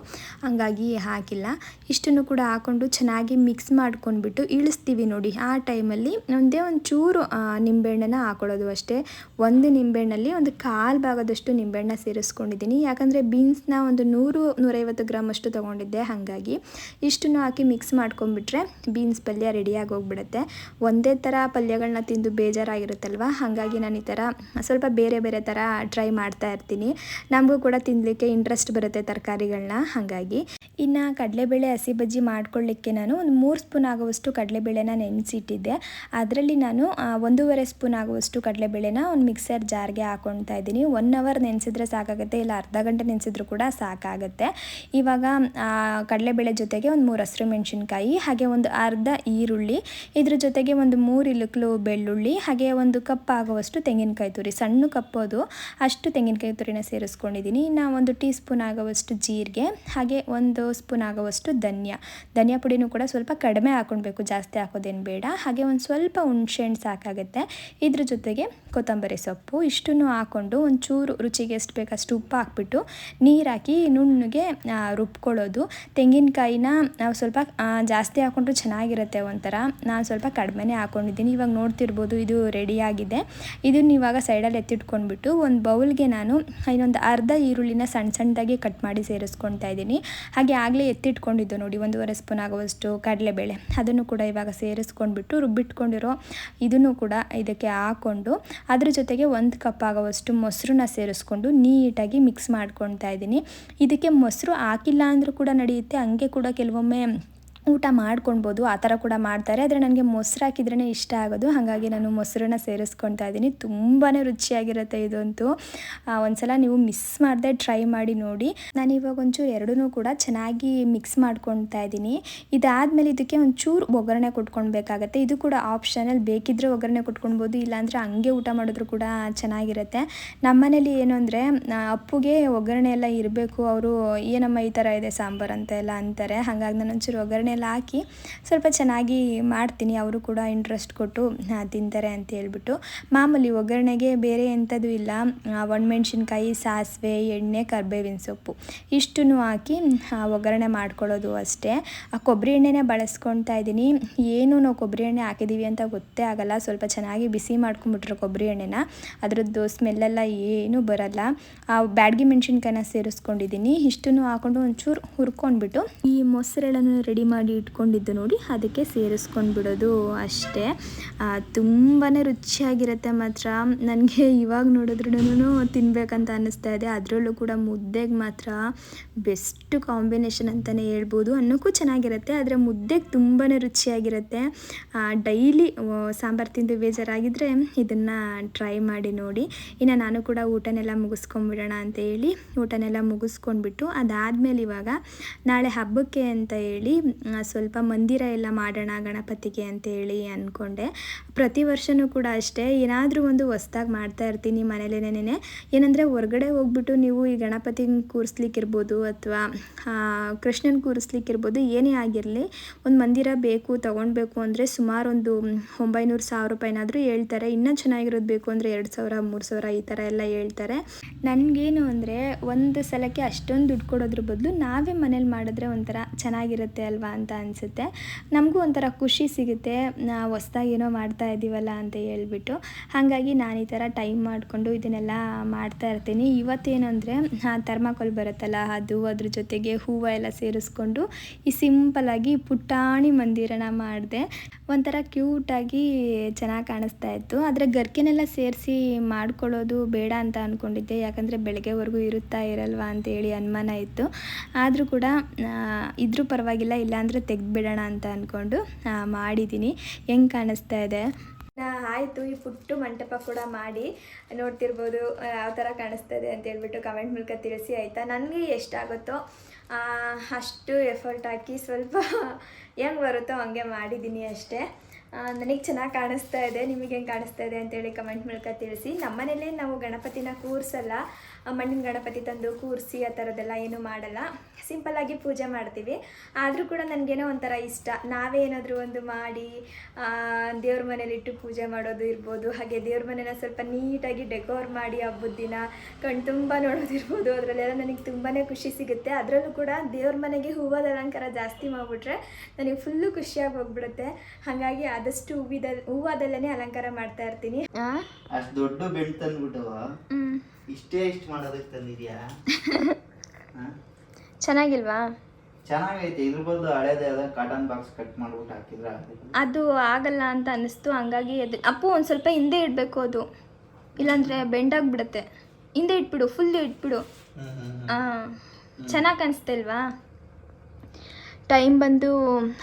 ಹಂಗಾಗಿ ಹಾಕಿಲ್ಲ. ಇಷ್ಟನ್ನು ಕೂಡ ಹಾಕ್ಕೊಂಡು ಚೆನ್ನಾಗಿ ಮಿಕ್ಸ್ ಮಾಡ್ಕೊಂಡ್ಬಿಟ್ಟು ಇಳಿಸ್ತೀವಿ ನೋಡಿ. ಆ ಟೈಮಲ್ಲಿ ಒಂದೇ ಒಂದು ಚೂರು ನಿಂಬೆಹಣ್ಣನ್ನ ಹಾಕೊಳ್ಳೋದು ಅಷ್ಟೇ. ಒಂದು ನಿಂಬೆಹಣ್ಣಲ್ಲಿ ಒಂದು ಕಾಲು ಭಾಗದಷ್ಟು ನಿಂಬೆಹಣ್ಣ ಸೇರಿಸ್ಕೊಂಡಿದ್ದೀನಿ. ಯಾಕಂದರೆ ಬೀನ್ಸ್ನ ಒಂದು ನೂರು, ನೂರೈವತ್ತು ಗ್ರಾಮ್ ಅಷ್ಟು ತೊಗೊಂಡಿದ್ದೆ. ಹಾಗಾಗಿ ಇಷ್ಟನ್ನು ಹಾಕಿ ಮಿಕ್ಸ್ ಮಾಡ್ಕೊಂಡ್ಬಿಟ್ರೆ ಬೀನ್ಸ್ ಪಲ್ಯ ರೆಡಿಯಾಗಿ ಹೋಗ್ಬಿಡುತ್ತೆ ಒಂದೇ ಥರ ಪಲ್ಯಗಳನ್ನ ತಿಂದು ಬೇಜಾರಾಗಿರುತ್ತಲ್ವ? ಹಾಗಾಗಿ ನಾನು ಈ ಥರ ಸ್ವಲ್ಪ ಬೇರೆ ಬೇರೆ ಥರ ಟ್ರೈ ಮಾಡ್ತಾ ಇರ್ತೀನಿ. ನಮಗೂ ಕೂಡ ತಿನ್ನಲಿಕ್ಕೆ ಇಂಟ್ರೆಸ್ಟ್ ಬರುತ್ತೆ ತರಕಾರಿಗಳನ್ನ ಹಾಗಾಗಿ ಇನ್ನು ಕಡಲೆಬೇಳೆ ಹಸಿ ಬಜ್ಜಿ ಮಾಡ್ಕೊಳ್ಳಿಕ್ಕೆ ನಾನು ಒಂದು ಮೂರು ಸ್ಪೂನ್ ಆಗುವಷ್ಟು ಕಡಲೆಬೇಳೆನ ನೆನೆಸಿಟ್ಟಿದ್ದೆ. ಅದರಲ್ಲಿ ನಾನು ಒಂದೂವರೆ ಸ್ಪೂನ್ ಆಗುವಷ್ಟು ಕಡಲೆಬೇಳೆನ ಒಂದು ಮಿಕ್ಸರ್ ಜಾರ್ಗೆ ಹಾಕೊಳ್ತಾ ಇದ್ದೀನಿ. ಒನ್ ಅವರ್ ನೆನೆಸಿದ್ರೆ ಸಾಕಾಗುತ್ತೆ, ಇಲ್ಲ ಅರ್ಧ ಗಂಟೆ ನೆನೆಸಿದ್ರು ಕೂಡ ಸಾಕಾಗುತ್ತೆ. ಇವಾಗ ಕಡಲೆಬೇಳೆ ಜೊತೆಗೆ ಒಂದು ಮೂರು ಹಸಿರು ಮೆಣಸಿನ್ಕಾಯಿ, ಹಾಗೆ ಒಂದು ಅರ್ಧ ಈರುಳ್ಳಿ, ಇದ್ರ ಜೊತೆಗೆ ಒಂದು ಮೂರು ಇಲುಕ್ಲು ಬೆಳ್ಳುಳ್ಳಿ, ಹಾಗೆ ಒಂದು ಕಪ್ ಆಗುವಷ್ಟು ತೆಂಗಿನಕಾಯಿ ತುರಿ, ಸಣ್ಣ ಕಪ್ಪೋದು ಅಷ್ಟು ತೆಂಗಿನಕಾಯಿ ತುರಿನ ಸೇರಿಸ್ಕೊಂಡಿದ್ದೀನಿ. ಇನ್ನು ಒಂದು ಟೀ ಸ್ಪೂನ್ ಆಗುವಷ್ಟು ಜೀರಿಗೆ, ಹಾಗೆ ಒಂದು ಸ್ಪೂನ್ ಆಗುವಷ್ಟು ಧನ್ಯ. ಧನಿಯಾ ಪುಡಿನೂ ಕೂಡ ಸ್ವಲ್ಪ ಕಡಿಮೆ ಹಾಕೊಳ್ಬೇಕು ಜಾಸ್ತಿ ಹಾಕೋದೇನು ಬೇಡ. ಹಾಗೆ ಒಂದು ಸ್ವಲ್ಪ ಹುಣ್ಸೆಹಣ್ಣು ಸಾಕಾಗುತ್ತೆ. ಇದ್ರ ಜೊತೆಗೆ ಕೊತ್ತಂಬರಿ ಸೊಪ್ಪು, ಇಷ್ಟನ್ನು ಹಾಕ್ಕೊಂಡು ಒಂಚೂರು ರುಚಿಗೆ ಎಷ್ಟು ಬೇಕಷ್ಟು ಉಪ್ಪು ಹಾಕ್ಬಿಟ್ಟು ನೀರು ಹಾಕಿ ನುಣ್ಣಗೆ ರುಬ್ಕೊಳ್ಳೋದು. ತೆಂಗಿನಕಾಯಿನ ನಾವು ಸ್ವಲ್ಪ ಜಾಸ್ತಿ ಹಾಕ್ಕೊಂಡ್ರು ಚೆನ್ನಾಗಿರುತ್ತೆ ಒಂಥರ. ನಾನು ಸ್ವಲ್ಪ ಕಡಿಮೆನೇ ಹಾಕ್ಕೊಂಡಿದ್ದೀನಿ ಇವಾಗ ನೋಡ್ತಿರ್ಬೋದು ಇದು ರೆಡಿಯಾಗಿದೆ ಇದನ್ನು ಇವಾಗ ಸೈಡಲ್ಲಿ ಎತ್ತಿಟ್ಕೊಂಡ್ಬಿಟ್ಟು ಒಂದು ಬೌಲ್ಗೆ ನಾನು ಇನ್ನೊಂದು ಅರ್ಧ ಈರುಳ್ಳಿನ ಸಣ್ಣ ಸಣ್ಣದಾಗಿ ಕಟ್ ಮಾಡಿ ಸೇರಿಸ್ಕೊತಾ ಇದ್ದೀನಿ. ಹಾಗೆ ಆಗಲೇ ಎತ್ತಿಟ್ಕೊಂಡಿದ್ದು ನೋಡಿ, ಒಂದೂವರೆ ಸ್ಪೂನ್ ಆಗುವಷ್ಟು ಕಡಲೆಬೇಳೆ. ಅದನ್ನು ಕೂಡ ಇವಾಗ ಸೇರಿಸ್ಕೊಂಡ್ಬಿಟ್ಟು ರುಬ್ಬಿಟ್ಕೊಂಡಿರೋ ಇದನ್ನು ಕೂಡ ಇದಕ್ಕೆ ಹಾಕ್ಕೊಂಡು ಅದ್ರ ಜೊತೆಗೆ ಒಂದು ಕಪ್ ಆಗುವಷ್ಟು ಮೊಸರನ್ನ ಸೇರಿಸ್ಕೊಂಡು ನೀಟಾಗಿ ಮಿಕ್ಸ್ ಮಾಡ್ಕೊತಾ ಇದ್ದೀನಿ. ಇದಕ್ಕೆ ಮೊಸರು ಹಾಕಿಲ್ಲ ಅಂದರೂ ಕೂಡ ನಡೆಯುತ್ತೆ. ಹಂಗೆ ಕೂಡ ಕೆಲವೊಮ್ಮೆ ಊಟ ಮಾಡ್ಕೊಳ್ಬೋದು, ಆ ಥರ ಕೂಡ ಮಾಡ್ತಾರೆ. ಆದರೆ ನನಗೆ ಮೊಸರು ಹಾಕಿದ್ರೇ ಇಷ್ಟ ಆಗೋದು. ಹಾಗಾಗಿ ನಾನು ಮೊಸರನ್ನ ಸೇರಿಸ್ಕೊಳ್ತಾ ಇದ್ದೀನಿ. ತುಂಬಾ ರುಚಿಯಾಗಿರುತ್ತೆ ಇದಂತೂ. ಒಂದ್ಸಲ ನೀವು ಮಿಸ್ ಮಾಡದೆ ಟ್ರೈ ಮಾಡಿ ನೋಡಿ. ನಾನು ಇವಾಗ ಒಂಚೂರು ಎರಡೂ ಕೂಡ ಚೆನ್ನಾಗಿ ಮಿಕ್ಸ್ ಮಾಡ್ಕೊಳ್ತಾ ಇದ್ದೀನಿ. ಇದಾದಮೇಲೆ ಇದಕ್ಕೆ ಒಂಚೂರು ಒಗ್ಗರಣೆ ಕೊಟ್ಕೊಳ್ಬೇಕಾಗತ್ತೆ. ಇದು ಕೂಡ ಆಪ್ಷನಲ್. ಬೇಕಿದ್ದರೆ ಒಗ್ಗರಣೆ ಕೊಟ್ಕೊಳ್ಬೋದು, ಇಲ್ಲಾಂದರೆ ಹಂಗೆ ಊಟ ಮಾಡಿದ್ರು ಕೂಡ ಚೆನ್ನಾಗಿರುತ್ತೆ. ನಮ್ಮನೇಲಿ ಏನು ಅಂದರೆ ಅಪ್ಪುಗೆ ಒಗ್ಗರಣೆ ಎಲ್ಲ ಇರಬೇಕು. ಅವರು ಏನಮ್ಮ ಈ ಥರ ಇದೆ ಸಾಂಬಾರು ಅಂತ ಎಲ್ಲ ಅಂತಾರೆ. ಹಾಗಾಗಿ ನಾನು ಒಂಚೂರು ಒಗ್ಗರಣೆ ಹಾಕಿ ಸ್ವಲ್ಪ ಚೆನ್ನಾಗಿ ಮಾಡ್ತೀನಿ. ಅವರು ಕೂಡ ಇಂಟ್ರೆಸ್ಟ್ ಕೊಟ್ಟು ತಿಂತಾರೆ ಅಂತ ಹೇಳ್ಬಿಟ್ಟು. ಮಾಮೂಲಿ ಒಗ್ಗರಣೆಗೆ ಬೇರೆ ಎಂಥದ್ದು ಇಲ್ಲ. ಒಣಮೆಣ್ಸಿನ್ಕಾಯಿ, ಸಾಸಿವೆ, ಎಣ್ಣೆ, ಕರ್ಬೇವಿನ ಸೊಪ್ಪು. ಇಷ್ಟನ್ನು ಹಾಕಿ ಒಗ್ಗರಣೆ ಮಾಡ್ಕೊಳ್ಳೋದು ಅಷ್ಟೇ. ಆ, ಕೊಬ್ಬರಿ ಎಣ್ಣೆನೇ ಬಳಸ್ಕೊತಾ ಇದ್ದೀನಿ. ಏನು ನಾವು ಕೊಬ್ಬರಿ ಎಣ್ಣೆ ಹಾಕಿದ್ದೀವಿ ಅಂತ ಗೊತ್ತೇ ಆಗಲ್ಲ. ಸ್ವಲ್ಪ ಚೆನ್ನಾಗಿ ಬಿಸಿ ಮಾಡ್ಕೊಂಬಿಟ್ರೆ ಕೊಬ್ಬರಿ ಎಣ್ಣೆನ. ಅದರದ್ದು ಸ್ಮೆಲ್ಲೆಲ್ಲ ಏನೂ ಬರಲ್ಲ. ಆ, ಬ್ಯಾಡ್ಗಿ ಮೆಣಸಿನ್ಕಾಯಿನ ಸೇರಿಸ್ಕೊಂಡಿದ್ದೀನಿ. ಇಷ್ಟನ್ನು ಹಾಕೊಂಡು ಒಂಚೂರು ಹುರ್ಕೊಂಡ್ಬಿಟ್ಟು, ಈ ಮೊಸರೆಳನ್ನು ರೆಡಿ ಮಾಡಿ ಇಟ್ಕೊಂಡಿದ್ದು ನೋಡಿ, ಅದಕ್ಕೆ ಸೇರಿಸ್ಕೊಂಡು ಬಿಡೋದು ಅಷ್ಟೇ. ತುಂಬಾ ರುಚಿಯಾಗಿರುತ್ತೆ ಮಾತ್ರ. ನನಗೆ ಇವಾಗ ನೋಡಿದ್ರೂ ತಿನ್ನಬೇಕಂತ ಅನ್ನಿಸ್ತಾ ಇದೆ. ಅದರಲ್ಲೂ ಕೂಡ ಮುದ್ದೆಗೆ ಮಾತ್ರ ಬೆಸ್ಟ್ ಕಾಂಬಿನೇಷನ್ ಅಂತಲೇ ಹೇಳ್ಬೋದು. ಅನ್ನೋಕ್ಕೂ ಚೆನ್ನಾಗಿರುತ್ತೆ, ಆದರೆ ಮುದ್ದೆಗೆ ತುಂಬಾ ರುಚಿಯಾಗಿರುತ್ತೆ. ಡೈಲಿ ಸಾಂಬಾರು ತಿಂದು ಬೇಜಾರಾಗಿದ್ದರೆ ಇದನ್ನು ಟ್ರೈ ಮಾಡಿ ನೋಡಿ. ಇನ್ನು ನಾನು ಕೂಡ ಊಟನೆಲ್ಲ ಮುಗಿಸ್ಕೊಂಡ್ಬಿಡೋಣ ಅಂತ ಹೇಳಿ, ಊಟನೆಲ್ಲ ಮುಗಿಸ್ಕೊಂಡ್ಬಿಟ್ಟು ಅದಾದಮೇಲೆ ಇವಾಗ ನಾಳೆ ಹಬ್ಬಕ್ಕೆ ಅಂತ ಹೇಳಿ ಸ್ವಲ್ಪ ಮಂದಿರ ಎಲ್ಲ ಮಾಡೋಣ ಗಣಪತಿಗೆ ಅಂತೇಳಿ ಅಂದ್ಕೊಂಡೆ. ಪ್ರತಿ ವರ್ಷವೂ ಕೂಡ ಅಷ್ಟೇ. ಏನಾದರೂ ಒಂದು ಹೊಸ್ದಾಗಿ ಮಾಡ್ತಾ ಇರ್ತೀನಿ ಮನೇಲೇನೇ ಏನಂದರೆ ಹೊರಗಡೆ ಹೋಗ್ಬಿಟ್ಟು ನೀವು ಈ ಗಣಪತಿನ ಕೂರಿಸ್ಲಿಕ್ಕಿರ್ಬೋದು ಅಥವಾ ಕೃಷ್ಣನ ಕೂರಿಸ್ಲಿಕ್ಕಿರ್ಬೋದು ಏನೇ ಆಗಿರಲಿ ಒಂದು ಮಂದಿರ ಬೇಕು ತೊಗೊಳ್ಬೇಕು ಅಂದರೆ ಸುಮಾರು ಒಂದು ಒಂಬೈನೂರು ಸಾವಿರ ರೂಪಾಯಿನಾದರೂ ಹೇಳ್ತಾರೆ. ಇನ್ನೂ ಚೆನ್ನಾಗಿರೋದು ಬೇಕು ಅಂದರೆ ಎರಡು ಸಾವಿರ, ಮೂರು ಸಾವಿರ ಈ ಥರ ಎಲ್ಲ ಹೇಳ್ತಾರೆ. ನನಗೇನು ಅಂದರೆ ಒಂದು ಸಲಕ್ಕೆ ಅಷ್ಟೊಂದು ದುಡ್ಡು ಕೊಡೋದ್ರ ಬದಲು ನಾವೇ ಮನೇಲಿ ಮಾಡಿದ್ರೆ ಒಂಥರ ಚೆನ್ನಾಗಿರುತ್ತೆ ಅಲ್ವಾ ಅಂತ ಅನಿಸುತ್ತೆ. ನಮಗೂ ಒಂಥರ ಖುಷಿ ಸಿಗುತ್ತೆ. ಹೊಸ್ದಾಗಿ ಏನೋ ಮಾಡ್ತಾ ಇದ್ದೀವಲ್ಲ ಅಂತ ಹೇಳ್ಬಿಟ್ಟು. ಹಾಗಾಗಿ ನಾನು ಈ ಥರ ಟೈಮ್ ಮಾಡಿಕೊಂಡು ಇದನ್ನೆಲ್ಲ ಮಾಡ್ತಾ ಇರ್ತೀನಿ. ಇವತ್ತೇನು ಅಂದರೆ ಥರ್ಮಾಕೋಲ್ ಬರುತ್ತಲ್ಲ ಅದು, ಅದ್ರ ಜೊತೆಗೆ ಹೂವು ಎಲ್ಲ ಸೇರಿಸ್ಕೊಂಡು ಈ ಸಿಂಪಲಾಗಿ ಪುಟಾಣಿ ಮಂದಿರನ ಮಾಡಿದೆ. ಒಂಥರ ಕ್ಯೂಟಾಗಿ ಚೆನ್ನಾಗಿ ಕಾಣಿಸ್ತಾ ಇತ್ತು. ಆದರೆ ಗರ್ಕೆನೆಲ್ಲ ಸೇರಿಸಿ ಮಾಡ್ಕೊಳ್ಳೋದು ಬೇಡ ಅಂತ ಅಂದ್ಕೊಂಡಿದ್ದೆ ಯಾಕಂದರೆ ಬೆಳಗ್ಗೆವರೆಗೂ ಇರುತ್ತಾ ಇರಲ್ವಾ ಅಂತ ಹೇಳಿ ಅನುಮಾನ ಇತ್ತು. ಆದರೂ ಕೂಡ ಇದ್ರೂ ಪರವಾಗಿಲ್ಲ ಇಲ್ಲಾಂದರೆ ತೆಗೆದುಬಿಡೋಣ ಅಂತ ಅಂದ್ಕೊಂಡು ಮಾಡಿದ್ದೀನಿ ಹೆಂಗೆ ಕಾಣಿಸ್ತಾ ಇದೆ? ಆಯಿತು, ಈ ಪುಟ್ಟು ಮಂಟಪ ಕೂಡ ಮಾಡಿ ನೋಡ್ತಿರ್ಬೋದು ಯಾವ ಥರ ಕಾಣಿಸ್ತಾ ಇದೆ ಅಂತ ಹೇಳ್ಬಿಟ್ಟು ಕಮೆಂಟ್ ಮೂಲಕ ತಿಳಿಸಿ, ಆಯಿತಾ? ನನಗೆ ಎಷ್ಟಾಗುತ್ತೋ ಅಷ್ಟು ಎಫರ್ಟ್ ಹಾಕಿ ಸ್ವಲ್ಪ ಹೆಂಗೆ ಬರುತ್ತೋ ಹಂಗೆ ಮಾಡಿದ್ದೀನಿ ಅಷ್ಟೇ. ನನಗೆ ಚೆನ್ನಾಗಿ ಕಾಣಿಸ್ತಾ ಇದೆ, ನಿಮಗೆ ಹೆಂಗೆ ಕಾಣಿಸ್ತಾ ಇದೆ ಅಂತೇಳಿ ಕಮೆಂಟ್ ಮೂಲಕ ತಿಳಿಸಿ. ನಮ್ಮನೇಲೇ ನಾವು ಗಣಪತಿನ ಕೂರಿಸಲ್ಲ ಮಣ್ಣಿನ ಗಣಪತಿ ತಂದು ಕೂರಿಸಿ ಆ ಥರದ್ದೆಲ್ಲ ಏನೂ ಮಾಡಲ್ಲ. ಸಿಂಪಲ್ಲಾಗಿ ಪೂಜೆ ಮಾಡ್ತೀವಿ. ಆದರೂ ಕೂಡ ನನಗೇನೋ ಒಂಥರ ಇಷ್ಟ. ನಾವೇ ಏನಾದರೂ ಒಂದು ಮಾಡಿ ದೇವ್ರ ಮನೇಲಿಟ್ಟು ಪೂಜೆ ಮಾಡೋದು ಇರ್ಬೋದು. ಹಾಗೆ ದೇವ್ರ ಮನೇನ ಸ್ವಲ್ಪ ನೀಟಾಗಿ ಡೆಕೋರ್ ಮಾಡಿ ಹಬ್ಬದ ದಿನ ಕಣ್ ತುಂಬ ನೋಡೋದಿರ್ಬೋದು. ಅದರಲ್ಲೆಲ್ಲ ನನಗೆ ತುಂಬಾ ಖುಷಿ ಸಿಗುತ್ತೆ. ಅದರಲ್ಲೂ ಕೂಡ ದೇವ್ರ ಮನೆಗೆ ಹೂವದ ಅಲಂಕಾರ ಜಾಸ್ತಿ ಮಾಡಿಬಿಟ್ರೆ ನನಗೆ ಫುಲ್ಲು ಖುಷಿಯಾಗಿ ಹೋಗ್ಬಿಡುತ್ತೆ. ಹಾಗಾಗಿ ಆದಷ್ಟು ಹೂವಿದ ಹೂವದಲ್ಲೇ ಅಲಂಕಾರ ಮಾಡ್ತಾ ಇರ್ತೀನಿ. ಅಷ್ಟು ದೊಡ್ಡ ಬೆಡ್ ತಂದ್ಬಿಟ್ಟವ ಹ್ಞೂ ಇಷ್ಟೇ ಇಷ್ಟು ಮಾಡೋದಕ್ಕೆ ತಂದಿದ್ಯಾ? ಚೆನ್ನಾಗಿಲ್ವಾ? ಚೆನ್ನಾಗೈತೆ ಇದ್ರ ಬದಲು ಹಳೇದೇ ಅದ ಕಾಟನ್ ಬಾಕ್ಸ್ ಕಟ್ ಮಾಡ್ಬಿಟ್ಟು ಹಾಕಿದ್ರೆ ಅದು ಆಗಲ್ಲ ಅಂತ ಅನ್ನಿಸ್ತು ಹಂಗಾಗಿ ಅದು ಅಪ್ಪು ಒಂದು ಸ್ವಲ್ಪ ಹಿಂದೆ ಇಡಬೇಕು ಅದು. ಇಲ್ಲಾಂದರೆ ಬೆಂಡಾಗ್ಬಿಡುತ್ತೆ. ಹಿಂದೆ ಇಟ್ಬಿಡು ಫುಲ್ ಇಟ್ಬಿಡು. ಹಾಂ ಚೆನ್ನಾಗಿ ಕಾಣಿಸ್ತಲ್ವಾ ಟೈಮ್ ಬಂದು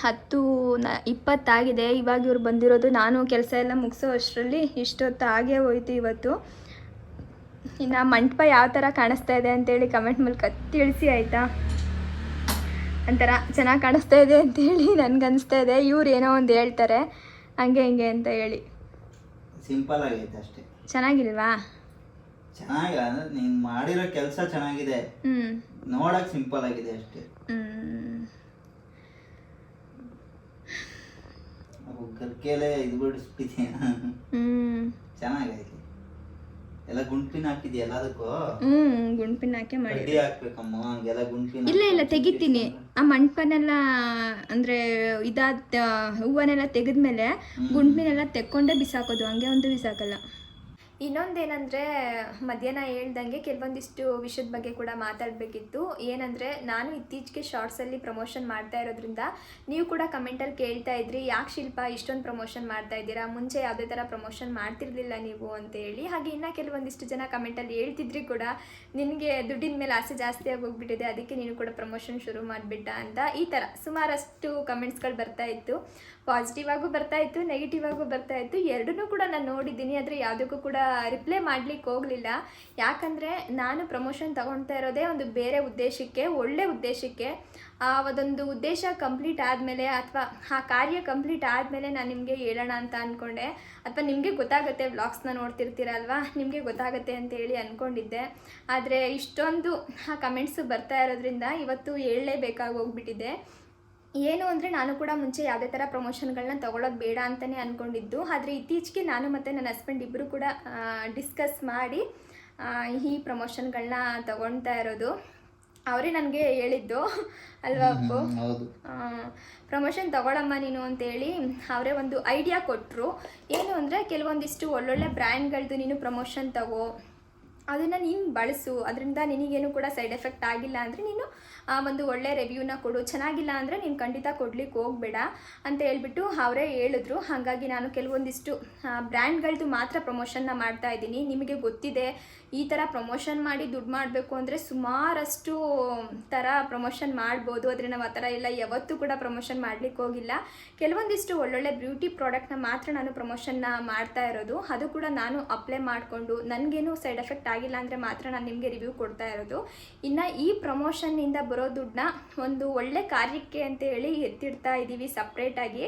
ಹತ್ತು ನ ಇಪ್ಪತ್ತಾಗಿದೆ. ಇವಾಗ ಇವ್ರು ಬಂದಿರೋದು ನಾನು ಕೆಲಸ ಎಲ್ಲ ಮುಗಿಸೋ ಅಷ್ಟರಲ್ಲಿ ಇಷ್ಟೊತ್ತು ಆಗೇ ಹೋಯ್ತು ಇವತ್ತು. ಇನ್ನು ಮಂಟಪ ಯಾವ ಥರ ಕಾಣಿಸ್ತಾ ಇದೆ ಅಂತೇಳಿ ಕಮೆಂಟ್ ಮೂಲಕ ತಿಳಿಸಿ ಆಯಿತಾ? ಒಂಥರ ಚೆನ್ನಾಗಿ ಕಾಣಿಸ್ತಾ ಇದೆ ಅಂತೇಳಿ ನನಗನ್ನಿಸ್ತಾ ಇದೆ. ಇವ್ರು ಏನೋ ಒಂದು ಹೇಳ್ತಾರೆ. ಹಂಗೆ ಹಿಂಗೆ ಅಂತ ಹೇಳಿ. ಸಿಂಪಲ್ ಆಗೈತೆ ಅಷ್ಟೇ. ಚೆನ್ನಾಗಿಲ್ವಾ? ಚೆನ್ನಾಗಿ ಅಂದ್ರೆ ನೀನ್ ಮಾಡಿರೋ ಕೆಲಸ ಚೆನ್ನಾಗಿದೆ. ಹ್ಞೂ ನೋಡಕ್ ಸಿಂಪಲ್ ಆಗಿದೆ ಅಷ್ಟೇ. ಗರ್ಕೆಲೆ ಇದು ಹ್ಞೂ ಚೆನ್ನಾಗೈತೆ. ಎಲ್ಲ ಹ್ಞೂ ಗುಂಪಿನ ಹಾಕಿ ಮಾಡಿ ಕಡ್ಡಿ ಹಾಕ್ಬೇಕಮ್ಮ ಹಂಗೆಲ್ಲ ಗುಂಪಿನ ಇಲ್ಲ ಇಲ್ಲ ತೆಗಿತೀನಿ. ಆ ಮಂಟಪನೆಲ್ಲ ಅಂದ್ರೆ ಇದಾದ ಹೂವನ್ನೆಲ್ಲ ತೆಗೆದ್ಮೇಲೆ ಗುಂಪಿನೆಲ್ಲ ತೆಕ್ಕೊಂಡೇ ಬಿಸಾಕೋದು ಹಂಗೆ ಒಂದು ಬಿಸಾಕಲ್ಲ. ಇನ್ನೊಂದೇನೆಂದರೆ, ಮಧ್ಯಾಹ್ನ ಹೇಳ್ದಂಗೆ ಕೆಲವೊಂದಿಷ್ಟು ವಿಷಯದ ಬಗ್ಗೆ ಕೂಡ ಮಾತಾಡಬೇಕಿತ್ತು. ಏನಂದರೆ, ನಾನು ಇತ್ತೀಚೆಗೆ ಶಾರ್ಟ್ಸಲ್ಲಿ ಪ್ರಮೋಷನ್ ಮಾಡ್ತಾ ಇರೋದ್ರಿಂದ ನೀವು ಕೂಡ ಕಮೆಂಟಲ್ಲಿ ಕೇಳ್ತಾ ಇದ್ರಿ, ಯಾಕೆ ಶಿಲ್ಪ ಇಷ್ಟೊಂದು ಪ್ರಮೋಷನ್ ಮಾಡ್ತಾ ಇದ್ದೀರಾ? ಮುಂಚೆ ಯಾವುದೇ ಥರ ಪ್ರಮೋಷನ್ ಮಾಡ್ತಿರ್ಲಿಲ್ಲ ನೀವು ಅಂತ ಹೇಳಿ. ಹಾಗೆ ಇನ್ನು ಕೆಲವೊಂದಿಷ್ಟು ಜನ ಕಮೆಂಟಲ್ಲಿ ಹೇಳ್ತಿದ್ರಿ ಕೂಡ, ನಿನಗೆ ದುಡ್ಡಿನ ಮೇಲೆ ಆಸೆ ಜಾಸ್ತಿ ಆಗಿ ಹೋಗ್ಬಿಟ್ಟಿದೆ ಅದಕ್ಕೆ ನೀನು ಕೂಡ ಪ್ರಮೋಷನ್ ಶುರು ಮಾಡಿಬಿಟ್ಟ ಅಂತ ಈ ಥರ ಸುಮಾರಷ್ಟು ಕಮೆಂಟ್ಸ್ಗಳು ಬರ್ತಾ ಇತ್ತು. ಪಾಸಿಟಿವ್ ಆಗು ಬರ್ತಾ ಇತ್ತು ನೆಗೆಟಿವ್ ಆಗು ಬರ್ತಾ ಇತ್ತು. ಎರಡನ್ನೂ ಕೂಡ ನಾನು ನೋಡಿದ್ದೀನಿ, ಆದರೆ ಯಾವುದಕ್ಕೂ ಕೂಡ ರಿಪ್ಲೈ ಮಾಡ್ಲಿಕ್ಕೆ ಹೋಗಲಿಲ್ಲ. ಯಾಕಂದರೆ ನಾನು ಪ್ರಮೋಷನ್ ತಗೊಳ್ತಾ ಇರೋದೇ ಒಂದು ಬೇರೆ ಉದ್ದೇಶಕ್ಕೆ, ಒಳ್ಳೆ ಉದ್ದೇಶಕ್ಕೆ. ಆ ಅದೊಂದು ಉದ್ದೇಶ ಕಂಪ್ಲೀಟ್ ಆದಮೇಲೆ ಅಥವಾ ಆ ಕಾರ್ಯ ಕಂಪ್ಲೀಟ್ ಆದಮೇಲೆ ನಾನು ನಿಮಗೆ ಹೇಳೋಣ ಅಂತ ಅಂದ್ಕೊಂಡೆ ಅಥವಾ ನಿಮಗೆ ಗೊತ್ತಾಗುತ್ತೆ ವ್ಲಾಗ್ಸ್ನ ನೋಡ್ತಿರ್ತೀರಲ್ವಾ ನಿಮಗೆ ಗೊತ್ತಾಗುತ್ತೆ ಅಂತ ಹೇಳಿ ಅಂದ್ಕೊಂಡಿದ್ದೆ ಆದರೆ ಇಷ್ಟೊಂದು ಆ ಕಮೆಂಟ್ಸು ಬರ್ತಾ ಇರೋದ್ರಿಂದ ಇವತ್ತು ಹೇಳಲೇಬೇಕಾಗಿ ಹೋಗ್ಬಿಟ್ಟಿದೆ. ಏನು ಅಂದರೆ ನಾನು ಕೂಡ ಮುಂಚೆ ಯಾವುದೇ ಥರ ಪ್ರಮೋಷನ್ಗಳನ್ನ ತೊಗೊಳೋದು ಬೇಡ ಅಂತಲೇ ಅಂದ್ಕೊಂಡಿದ್ದು ಆದರೆ ಇತ್ತೀಚೆಗೆ ನಾನು ಮತ್ತು ನನ್ನ ಹಸ್ಬೆಂಡ್ ಇಬ್ಬರು ಕೂಡ ಡಿಸ್ಕಸ್ ಮಾಡಿ ಈ ಪ್ರಮೋಷನ್ಗಳನ್ನ ತಗೊಳ್ತಾ ಇರೋದು. ಅವರೇ ನನಗೆ ಹೇಳಿದ್ದು. ಅಲ್ವಾ ಅಪ್ಪು? ಪ್ರಮೋಷನ್ ತಗೊಳಮ್ಮ ನೀನು ಅಂತೇಳಿ ಅವರೇ ಒಂದು ಐಡಿಯಾ ಕೊಟ್ಟರು ಏನು ಅಂದರೆ ಕೆಲವೊಂದಿಷ್ಟು ಒಳ್ಳೊಳ್ಳೆ ಬ್ರ್ಯಾಂಡ್ಗಳದ್ದು ನೀನು ಪ್ರಮೋಷನ್ ತಗೋ ಅದನ್ನು ನೀನು ಬಳಸು. ಅದರಿಂದ ನಿನಗೇನು ಕೂಡ ಸೈಡ್ ಎಫೆಕ್ಟ್ ಆಗಿಲ್ಲ ಅಂದರೆ ನೀನು ಒಂದು ಒಳ್ಳೆ ರಿವ್ಯೂನ ಕೊಡು. ಚೆನ್ನಾಗಿಲ್ಲ ಅಂದರೆ ನೀನು ಖಂಡಿತ ಕೊಡ್ಲಿಕ್ಕೆ ಹೋಗಬೇಡ ಅಂತ ಹೇಳ್ಬಿಟ್ಟು ಅವರೇ ಹೇಳಿದ್ರು. ಹಾಗಾಗಿ ನಾನು ಕೆಲವೊಂದಿಷ್ಟು ಬ್ರ್ಯಾಂಡ್ಗಳದ್ದು ಮಾತ್ರ ಪ್ರಮೋಷನ್ನ ಮಾಡ್ತಾ ಇದ್ದೀನಿ. ನಿಮಗೆ ಗೊತ್ತಿದೆ, ಈ ಥರ ಪ್ರಮೋಷನ್ ಮಾಡಿ ದುಡ್ಡು ಮಾಡಬೇಕು ಅಂದರೆ ಸುಮಾರಷ್ಟು ಥರ ಪ್ರಮೋಷನ್ ಮಾಡ್ಬೋದು. ಆದರೆ ನಾವು ಆ ಥರ ಎಲ್ಲ ಯಾವತ್ತೂ ಕೂಡ ಪ್ರಮೋಷನ್ ಮಾಡಲಿಕ್ಕೆ ಹೋಗಿಲ್ಲ. ಕೆಲವೊಂದಿಷ್ಟು ಒಳ್ಳೊಳ್ಳೆ ಬ್ಯೂಟಿ ಪ್ರಾಡಕ್ಟ್ನ ಮಾತ್ರ ನಾನು ಪ್ರಮೋಷನ್ನ ಮಾಡ್ತಾ ಇರೋದು. ಅದು ಕೂಡ ನಾನು ಅಪ್ಲೈ ಮಾಡಿಕೊಂಡು, ನನಗೇನು ಸೈಡ್ ಎಫೆಕ್ಟ್ ಆಗಿಲ್ಲ ಅಂದರೆ ಮಾತ್ರ ನಾನು ನಿಮಗೆ ರಿವ್ಯೂ ಕೊಡ್ತಾ ಇರೋದು. ಇನ್ನು ಈ ಪ್ರಮೋಷನ್ನಿಂದ ಬರೋ ದುಡ್ಡನ್ನ ಒಂದು ಒಳ್ಳೆ ಕಾರ್ಯಕ್ಕೆ ಅಂತ ಹೇಳಿ ಎತ್ತಿಡ್ತಾ ಇದ್ದೀವಿ ಸಪ್ರೇಟಾಗಿ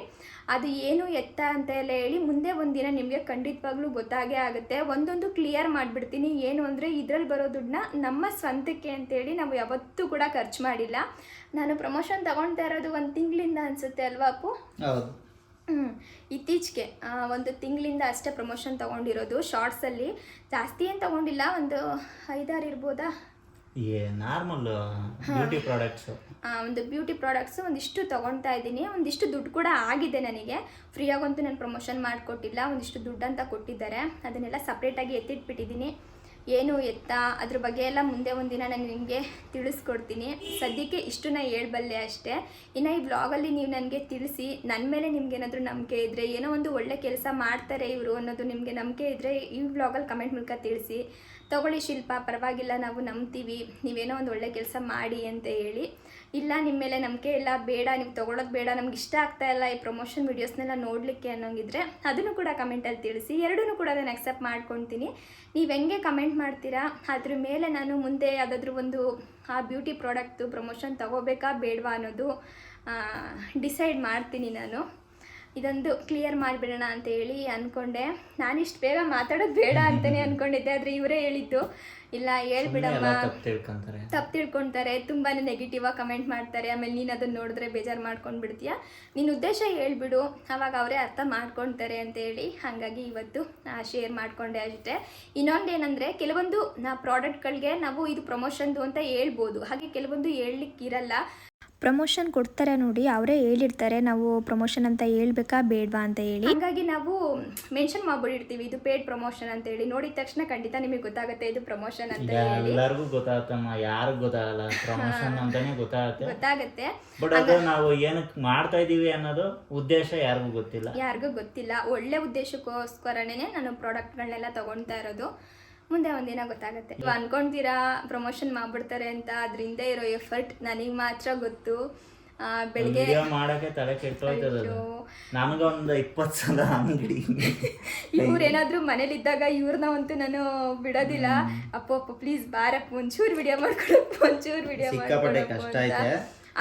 ಅದು ಏನು ಎತ್ತ ಅಂತ ಎಲ್ಲ ಹೇಳಿ ಮುಂದೆ ಒಂದಿನ ನಿಮಗೆ ಖಂಡಿತವಾಗ್ಲೂ ಗೊತ್ತಾಗೇ ಆಗುತ್ತೆ. ಒಂದೊಂದು ಕ್ಲಿಯರ್ ಮಾಡಿಬಿಡ್ತೀನಿ. ಏನು ಅಂದರೆ ಇದರಲ್ಲಿ ಬರೋ ದುಡ್ಡನ್ನ ನಮ್ಮ ಸ್ವಂತಕ್ಕೆ ಅಂತೇಳಿ ನಾವು ಯಾವತ್ತೂ ಕೂಡ ಖರ್ಚು ಮಾಡಿಲ್ಲ. ನಾನು ಪ್ರಮೋಷನ್ ತಗೊಳ್ತಾ ಇರೋದು ಒಂದು ತಿಂಗಳಿಂದ ಅನಿಸುತ್ತೆ ಅಲ್ವಾ ಅಪ್ಪು. ಇತ್ತೀಚೆಗೆ ಒಂದು ತಿಂಗಳಿಂದ ಅಷ್ಟೇ ಪ್ರಮೋಷನ್ ತೊಗೊಂಡಿರೋದು ಶಾರ್ಟ್ಸಲ್ಲಿ ಜಾಸ್ತಿ ಏನು ತೊಗೊಂಡಿಲ್ಲ ಒಂದು ಐದಾರು ಇರ್ಬೋದಾ? ಈ ನಾರ್ಮಲ್ ಬ್ಯೂಟಿ ಪ್ರಾಡಕ್ಟ್ಸು ಆ, ಒಂದು ಬ್ಯೂಟಿ ಪ್ರಾಡಕ್ಟ್ಸ್ ಒಂದಿಷ್ಟು ತೊಗೊಳ್ತಾ ಇದ್ದೀನಿ. ಒಂದಿಷ್ಟು ದುಡ್ಡು ಕೂಡ ಆಗಿದೆ ನನಗೆ. ಫ್ರೀ ಆಗಂತೂ ನಾನು ಪ್ರಮೋಷನ್ ಮಾಡಿಕೊಟ್ಟಿಲ್ಲ. ಒಂದಿಷ್ಟು ದುಡ್ಡು ಅಂತ ಕೊಟ್ಟಿದ್ದಾರೆ. ಅದನ್ನೆಲ್ಲ ಸಪ್ರೇಟಾಗಿ ಎತ್ತಿಟ್ಬಿಟ್ಟಿದ್ದೀನಿ. ಏನು ಎತ್ತ ಅದ್ರ ಬಗ್ಗೆ ಎಲ್ಲ ಮುಂದೆ ಒಂದಿನ ನಾನು ನಿಮಗೆ ತಿಳಿಸ್ಕೊಡ್ತೀನಿ. ಸದ್ಯಕ್ಕೆ ಇಷ್ಟು ನಾ ಹೇಳ್ಬಲ್ಲೆ ಅಷ್ಟೇ. ಇನ್ನು ಈ ಬ್ಲಾಗಲ್ಲಿ ನೀವು ನನಗೆ ತಿಳಿಸಿ ನನ್ನ ಮೇಲೆ ನಿಮ್ಗೆ ಏನಾದರೂ ನಂಬಿಕೆ ಇದ್ದರೆ ಏನೋ ಒಂದು ಒಳ್ಳೆ ಕೆಲಸ ಮಾಡ್ತಾರೆ ಇವರು ಅನ್ನೋದು ನಿಮಗೆ ನಂಬಿಕೆ ಇದ್ದರೆ ಈ ಬ್ಲಾಗಲ್ಲಿ ಕಮೆಂಟ್ ಮೂಲಕ ತಿಳಿಸಿ. ತಗೊಳ್ಳಿ ಶಿಲ್ಪ, ಪರವಾಗಿಲ್ಲ, ನಾವು ನಂಬ್ತೀವಿ. ನೀವೇನೋ ಒಂದು ಒಳ್ಳೆ ಕೆಲಸ ಮಾಡಿ ಅಂತ ಹೇಳಿ. ಇಲ್ಲ ನಿಮ್ಮ ಮೇಲೆ ನಂಬಿಕೆ ಇಲ್ಲ, ಬೇಡ, ನೀವು ತೊಗೊಳೋದು ಬೇಡ, ನಮ್ಗೆ ಇಷ್ಟ ಆಗ್ತಾ ಇಲ್ಲ ಈ ಪ್ರಮೋಷನ್ ವೀಡಿಯೋಸ್ನೆಲ್ಲ ನೋಡಲಿಕ್ಕೆ ಅನ್ನೋಂಗಿದ್ರೆ ಅದನ್ನು ಕೂಡ ಕಮೆಂಟಲ್ಲಿ ತಿಳಿಸಿ ಎರಡೂ ಕೂಡ ನಾನು ಅಕ್ಸೆಪ್ಟ್ ಮಾಡ್ಕೊತೀನಿ. ನೀವು ಹೆಂಗೆ ಕಮೆಂಟ್ ಮಾಡ್ತೀರಾ? ಅದ್ರ ಮೇಲೆ ನಾನು ಮುಂದೆ ಯಾವುದಾದ್ರೂ ಒಂದು, ಆ ಬ್ಯೂಟಿ ಪ್ರಾಡಕ್ಟು ಪ್ರಮೋಷನ್ ತಗೋಬೇಕಾ, ಬೇಡವಾ ಅನ್ನೋದು ಡಿಸೈಡ್ ಮಾಡ್ತೀನಿ ನಾನು. ಇದೊಂದು ಕ್ಲಿಯರ್ ಮಾಡಿಬಿಡೋಣ ಅಂತ ಹೇಳಿ ಅಂದ್ಕೊಂಡೆ ನಾನಿಷ್ಟು ಬೇಗ ಮಾತಾಡೋದು ಬೇಡ ಅಂತಲೇ ಅಂದ್ಕೊಂಡಿದ್ದೆ ಆದರೆ ಇವರೇ ಹೇಳಿದ್ದು. ಇಲ್ಲ ಹೇಳ್ಬಿಡಮ್ಮ. ತಪ್ಪು ತಿಳ್ಕೊಂತಾರೆ. ತುಂಬಾ ನೆಗೆಟಿವ್ ಆಗಿ ಕಮೆಂಟ್ ಮಾಡ್ತಾರೆ. ಆಮೇಲೆ ನೀನು ಅದನ್ನು ನೋಡಿದ್ರೆ ಬೇಜಾರು ಮಾಡ್ಕೊಂಡು ಬಿಡ್ತೀಯ? ನಿನ್ನ ಉದ್ದೇಶ ಹೇಳ್ಬಿಡು. ಅವಾಗ ಅವರೇ ಅರ್ಥ ಮಾಡ್ಕೊಳ್ತಾರೆ ಅಂತ ಹೇಳಿ ಹಾಗಾಗಿ ಇವತ್ತು ಶೇರ್ ಮಾಡಿಕೊಂಡೆ ಅಷ್ಟೇ. ಇನ್ನೊಂದು ಏನಂದರೆ ಕೆಲವೊಂದು ನಾ ಪ್ರಾಡಕ್ಟ್ಗಳಿಗೆ ನಾವು ಇದು ಪ್ರಮೋಷನ್ದು ಅಂತ ಹೇಳ್ಬೋದು. ಹಾಗೆ ಕೆಲವೊಂದು ಹೇಳಲಿಕ್ಕಿರಲ್ಲ. ಪ್ರಮೋಷನ್ ಕೊಡ್ತಾರೆ ನೋಡಿ ಅವರೇ ಹೇಳಿರ್ತಾರೆ ನಾವು ಪ್ರಮೋಷನ್ ಅಂತ ಹೇಳ್ಬೇಕಾ ಬೇಡವಾ ಅಂತ ಹೇಳಿ. ಹಾಗಾಗಿ ನಾವು ಮೆನ್ಷನ್ ಮಾಡ್ಬಿಟ್ಟಿರ್ತೀವಿ ಇದು ಪೇಡ್ ಪ್ರಮೋಷನ್ ಅಂತ ಹೇಳಿ. ನೋಡಿದ ತಕ್ಷಣ ಖಂಡಿತ ನಿಮಗೆ ಗೊತ್ತಾಗುತ್ತೆ ಇದು ಪ್ರಮೋಷನ್ ಅಂತ ಹೇಳಿ. ಎಲ್ಲರಿಗೂ ಗೊತ್ತಾಗತ್ತಮ್ಮ ಯಾರಿಗೂ ಗೊತ್ತಾಗಲ್ಲ ಪ್ರಮೋಷನ್ ಅಂತಾನೆ ಗೊತ್ತಾಗುತ್ತೆ. ಗೊತ್ತಾಗುತ್ತೆ. ಬಟ್ ಅದು ನಾವು ಏನಕ್ಕೆ ಮಾಡ್ತಾ ಇದೀವಿ ಅನ್ನೋದು ಉದ್ದೇಶ ಯಾರಿಗೂ ಗೊತ್ತಿಲ್ಲ. ಯಾರಿಗೂ ಗೊತ್ತಿಲ್ಲ. ಒಳ್ಳೆ ಉದ್ದೇಶಕ್ಕೋಸ್ಕರನೇ ನಾನು ಪ್ರಾಡಕ್ಟ್ಗಳನ್ನೆಲ್ಲ ತಗೊಳ್ತಾ ಇರೋದು. ಮುಂದೆ ಒಂದಿನ ಗೊತ್ತಾಗುತ್ತೆ ನೀವು ಅನ್ಕೊಂತೀರಾ ಪ್ರಮೋಷನ್ ಮಾಡ್ಬಿಡ್ತಾರೆ ಅಂತ ಅದರಿಂದ ಇರೋ ಎಫರ್ಟ್ ನನಗೆ ಮಾತ್ರ ಗೊತ್ತು. ಬೆಳಿಗ್ಗೆ ಮಾಡಕ್ಕೆ ತಲೆ ಕೆಟ್ಟೋಯ್ತದ. ನನಗೊಂದು ಇಪ್ಪತ್ತು ಸಲ ಅಂಗಡಿ. ಇವ್ರೇನಾದ್ರೂ ಮನೇಲಿದ್ದಾಗ ಇವ್ರನ್ನ ಅಂತೂ ನಾನು ಬಿಡೋದಿಲ್ಲ. ಅಪ್ಪ ಅಪ್ಪ ಪ್ಲೀಸ್ ಬಾರಪ್ಪ ಒಂಚೂರು ವಿಡಿಯೋ ಮಾಡ್ಕೊಡಪ್ಪ ಒಂಚೂರು ವಿಡಿಯೋ ಮಾಡ್ಕೊಡಪ್ಪ ಕಷ್ಟ ಐತೆ.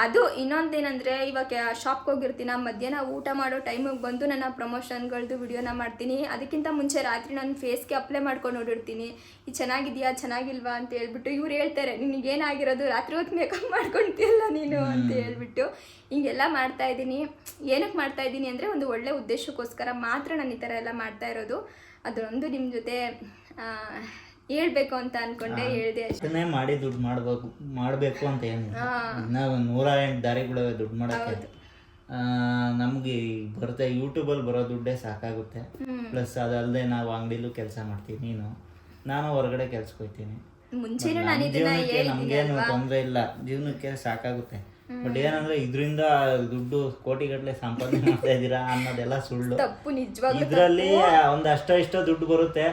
ಅದು ಇನ್ನೊಂದೇನಂದ್ರೆ ಇವಾಗ ಶಾಪ್ಗೆ ಹೋಗಿರ್ತೀನಿ ಮಧ್ಯಾಹ್ನ ಊಟ ಮಾಡೋ ಟೈಮಿಗೆ ಬಂದು ನನ್ನ ಪ್ರಮೋಷನ್ಗಳದ್ದು ವಿಡಿಯೋನ ಮಾಡ್ತೀನಿ. ಅದಕ್ಕಿಂತ ಮುಂಚೆ ರಾತ್ರಿ ನಾನು ಫೇಸ್ಗೆ ಅಪ್ಲೈ ಮಾಡ್ಕೊಂಡು ನೋಡಿರ್ತೀನಿ ಈ ಚೆನ್ನಾಗಿದೆಯಾ ಚೆನ್ನಾಗಿಲ್ವಾ? ಅಂತ ಹೇಳ್ಬಿಟ್ಟು ಇವ್ರು ಹೇಳ್ತಾರೆ ನಿನಗೇನಾಗಿರೋದು ರಾತ್ರಿ ಹೊತ್ತು ಮೇಕಪ್ ಮಾಡ್ಕೊಳ್ತೀಯಲ್ಲ ನೀನು? ಅಂತ ಹೇಳ್ಬಿಟ್ಟು ಹಿಂಗೆಲ್ಲ ಮಾಡ್ತಾ ಇದ್ದೀನಿ. ಏನಕ್ಕೆ ಮಾಡ್ತಾ ಇದ್ದೀನಿ ಅಂದರೆ ಒಂದು ಒಳ್ಳೆ ಉದ್ದೇಶಕ್ಕೋಸ್ಕರ ಮಾತ್ರ ನಾನು ಈ ಥರ ಎಲ್ಲ ಮಾಡ್ತಾ ಇರೋದು. ಅದೊಂದು ನಿಮ್ಮ ಜೊತೆ ಹೇಳ್ಬೇಕು ಅಂತ ಅನ್ಕೊಂಡೆ ಹೇಳ್ದೆ ಅಷ್ಟೇ. ಮಾಡಿ ದುಡ್ಡು ಮಾಡ್ಬೇಕು ಮಾಡ್ಬೇಕು ಅಂತ ಏನು ಹಾ. ಇನ್ನ ನೂರ ಎಂಟು ದಾರಿಗಳು ದುಡ್ಡು ಮಾಡಕ್ಕೆ. ಹೌದು. ನಮಗೆ ಬರುತ್ತೆ ಯೂಟ್ಯೂಬಲ್ಲಿ ಬರೋ ದುಡ್ಡೇ ಸಾಕಾಗುತ್ತೆ. ಪ್ಲಸ್ ಅದಲ್ಲದೆ ನಾವು ಅಂಗಡಿಲೂ ಕೆಲಸ ಮಾಡ್ತೀವಿ ನೀನು. ನಾನು ಹೊರಗಡೆ ಕೆಲ್ಸಕ್ಕೆ ಹೋಗ್ತೀನಿ. ಮುಂಚೆನೂ ನಾನು ಇದನ್ನ ನಮ್ಗೇನು ಅಲ್ವಾ? ತೊಂದರೆ ಇಲ್ಲ. ಜೀವನಕ್ಕೆ ಸಾಕಾಗುತ್ತೆ. ಬಟ್ ಏನಂದ್ರೆ ಇದರಿಂದ ದುಡ್ಡು ಕೋಟಿಗಟ್ಟಲೆ ಸಂಪಾದನೆ ಮಾಡ್ತಾ ಇದ್ದೀರಾ ಅನ್ನೋದೆಲ್ಲ ಸುಳ್ಳು. ತಪ್ಪು ನಿಜವಾಗ್ಲೂ ಇದರಲ್ಲಿ ಒಂದ್ ಅಷ್ಟ ಇಷ್ಟ ದುಡ್ಡು ಬರುತ್ತೆ.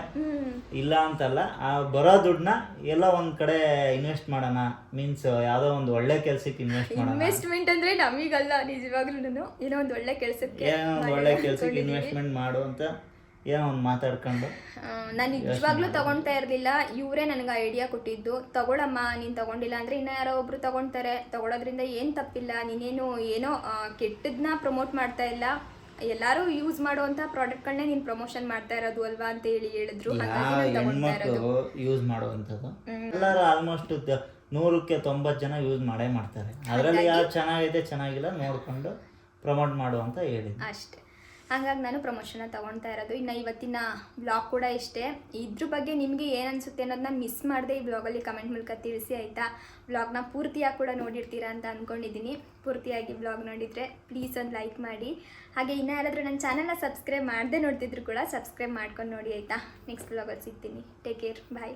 ಇಲ್ಲ ಅಂತಲ್ಲ ಆ ಬರೋ ದುಡ್ಡನ್ನ ಎಲ್ಲ ಒಂದ್ ಕಡೆ ಇನ್ವೆಸ್ಟ್ ಮಾಡೋಣ. ಮೀನ್ಸ್ ಯಾವ್ದೋ ಒಂದು ಒಳ್ಳೆ ಕೆಲ್ಸಕ್ಕೆ ಇನ್ವೆಸ್ಟ್ ಮಾಡೋಣ. ಇನ್ವೆಸ್ಟ್ಮೆಂಟ್ ಅಂದ್ರೆ ನಮಗಲ್ಲ ನಿಜವಾಗ್ಲೂ ಏನೋ ಒಂದು ಒಳ್ಳೆ ಕೆಲ್ಸಕ್ಕೆ ಏನೋ ಒಂದು ಒಳ್ಳೆ ಕೆಲ್ಸಕ್ಕೆ ಇನ್ವೆಸ್ಟ್ಮೆಂಟ್ ಮಾಡು ಅಂತ ಏನೋ ಒಂದು ಮಾತಾಡ್ಕೊಂಡು. ನಾನು ನಿಜವಾಗ್ಲೂ ತಗೊಳ್ತಾ ಇರಲಿಲ್ಲ. ಇವರೇ ನನಗೆ ಐಡಿಯಾ ಕೊಟ್ಟಿದ್ದು. ತಗೊಳಮ್ಮ ನೀನು ತಗೊಂಡಿಲ್ಲ ಅಂದ್ರೆ ಇನ್ನ ಯಾರೋ ಒಬ್ರು ತಗೊಳ್ತಾರೆ ತಗೊಳೋದ್ರಿಂದ ಏನು ತಪ್ಪಿಲ್ಲ. ನೀನೇನು ಏನೋ ಕೆಟ್ಟದನ್ನ ಕೆಟ್ಟದ್ನ ಪ್ರಮೋಟ್ ಮಾಡ್ತಾ ಇಲ್ಲ. ಎಲ್ಲರೂ ಯೂಸ್ ಮಾಡುವಂತ ಪ್ರಾಡಕ್ಟ್ಗಳನ್ನೇ ನೀನು ಪ್ರಮೋಷನ್ ಮಾಡ್ತಾ ಇರೋದು ಅಲ್ವಾ ಅಂತ ಹೇಳಿ ಹೇಳಿದ್ರು. ಹೆಣ್ಮಕ್ಳು ಯೂಸ್ ಮಾಡುವಂಥದ್ದು. ಎಲ್ಲರೂ ಆಲ್ಮೋಸ್ಟ್ ನೂರಕ್ಕೆ ತೊಂಬತ್ತು ಜನ ಯೂಸ್ ಮಾಡೇ ಮಾಡ್ತಾರೆ. ಅದರಲ್ಲಿ ಯಾವ್ದು ಚೆನ್ನಾಗಿದೆ ಚೆನ್ನಾಗಿಲ್ಲ ನೋಡ್ಕೊಂಡು ಪ್ರಮೋಟ್ ಮಾಡು ಅಂತ ಹೇಳಿದ್ದೆ ಅಷ್ಟೇ. ಹಾಗಾಗಿ ನಾನು ಪ್ರಮೋಷನ್ನ ತಗೊಳ್ತಾ ಇರೋದು. ಇನ್ನು ಇವತ್ತಿನ ಬ್ಲಾಗ್ ಕೂಡ ಇಷ್ಟೇ. ಇದ್ರ ಬಗ್ಗೆ ನಿಮಗೆ ಏನು ಅನಿಸುತ್ತೆ ಅನ್ನೋದನ್ನ ಮಿಸ್ ಮಾಡದೆ ಈ ಬ್ಲಾಗಲ್ಲಿ ಕಮೆಂಟ್ ಮೂಲಕ ತಿಳಿಸಿ, ಆಯಿತಾ? ಬ್ಲಾಗ್ನ ಪೂರ್ತಿಯಾಗಿ ಕೂಡ ನೋಡಿರ್ತೀರಾ ಅಂತ ಅಂದ್ಕೊಂಡಿದ್ದೀನಿ ಪೂರ್ತಿಯಾಗಿ ಬ್ಲಾಗ್ ನೋಡಿದರೆ ಪ್ಲೀಸ್ ಒಂದು ಲೈಕ್ ಮಾಡಿ. ಹಾಗೆ ಇನ್ನೂ ಯಾರಾದರೂ ನನ್ನ ಚಾನಲ್ನ ಸಬ್ಸ್ಕ್ರೈಬ್ ಮಾಡದೆ ನೋಡ್ತಿದ್ರು ಕೂಡ ಸಬ್ಸ್ಕ್ರೈಬ್ ಮಾಡ್ಕೊಂಡು ನೋಡಿ, ಆಯಿತಾ? ನೆಕ್ಸ್ಟ್ ಬ್ಲಾಗಲ್ಲಿ ಸಿಗ್ತೀನಿ. Take care bye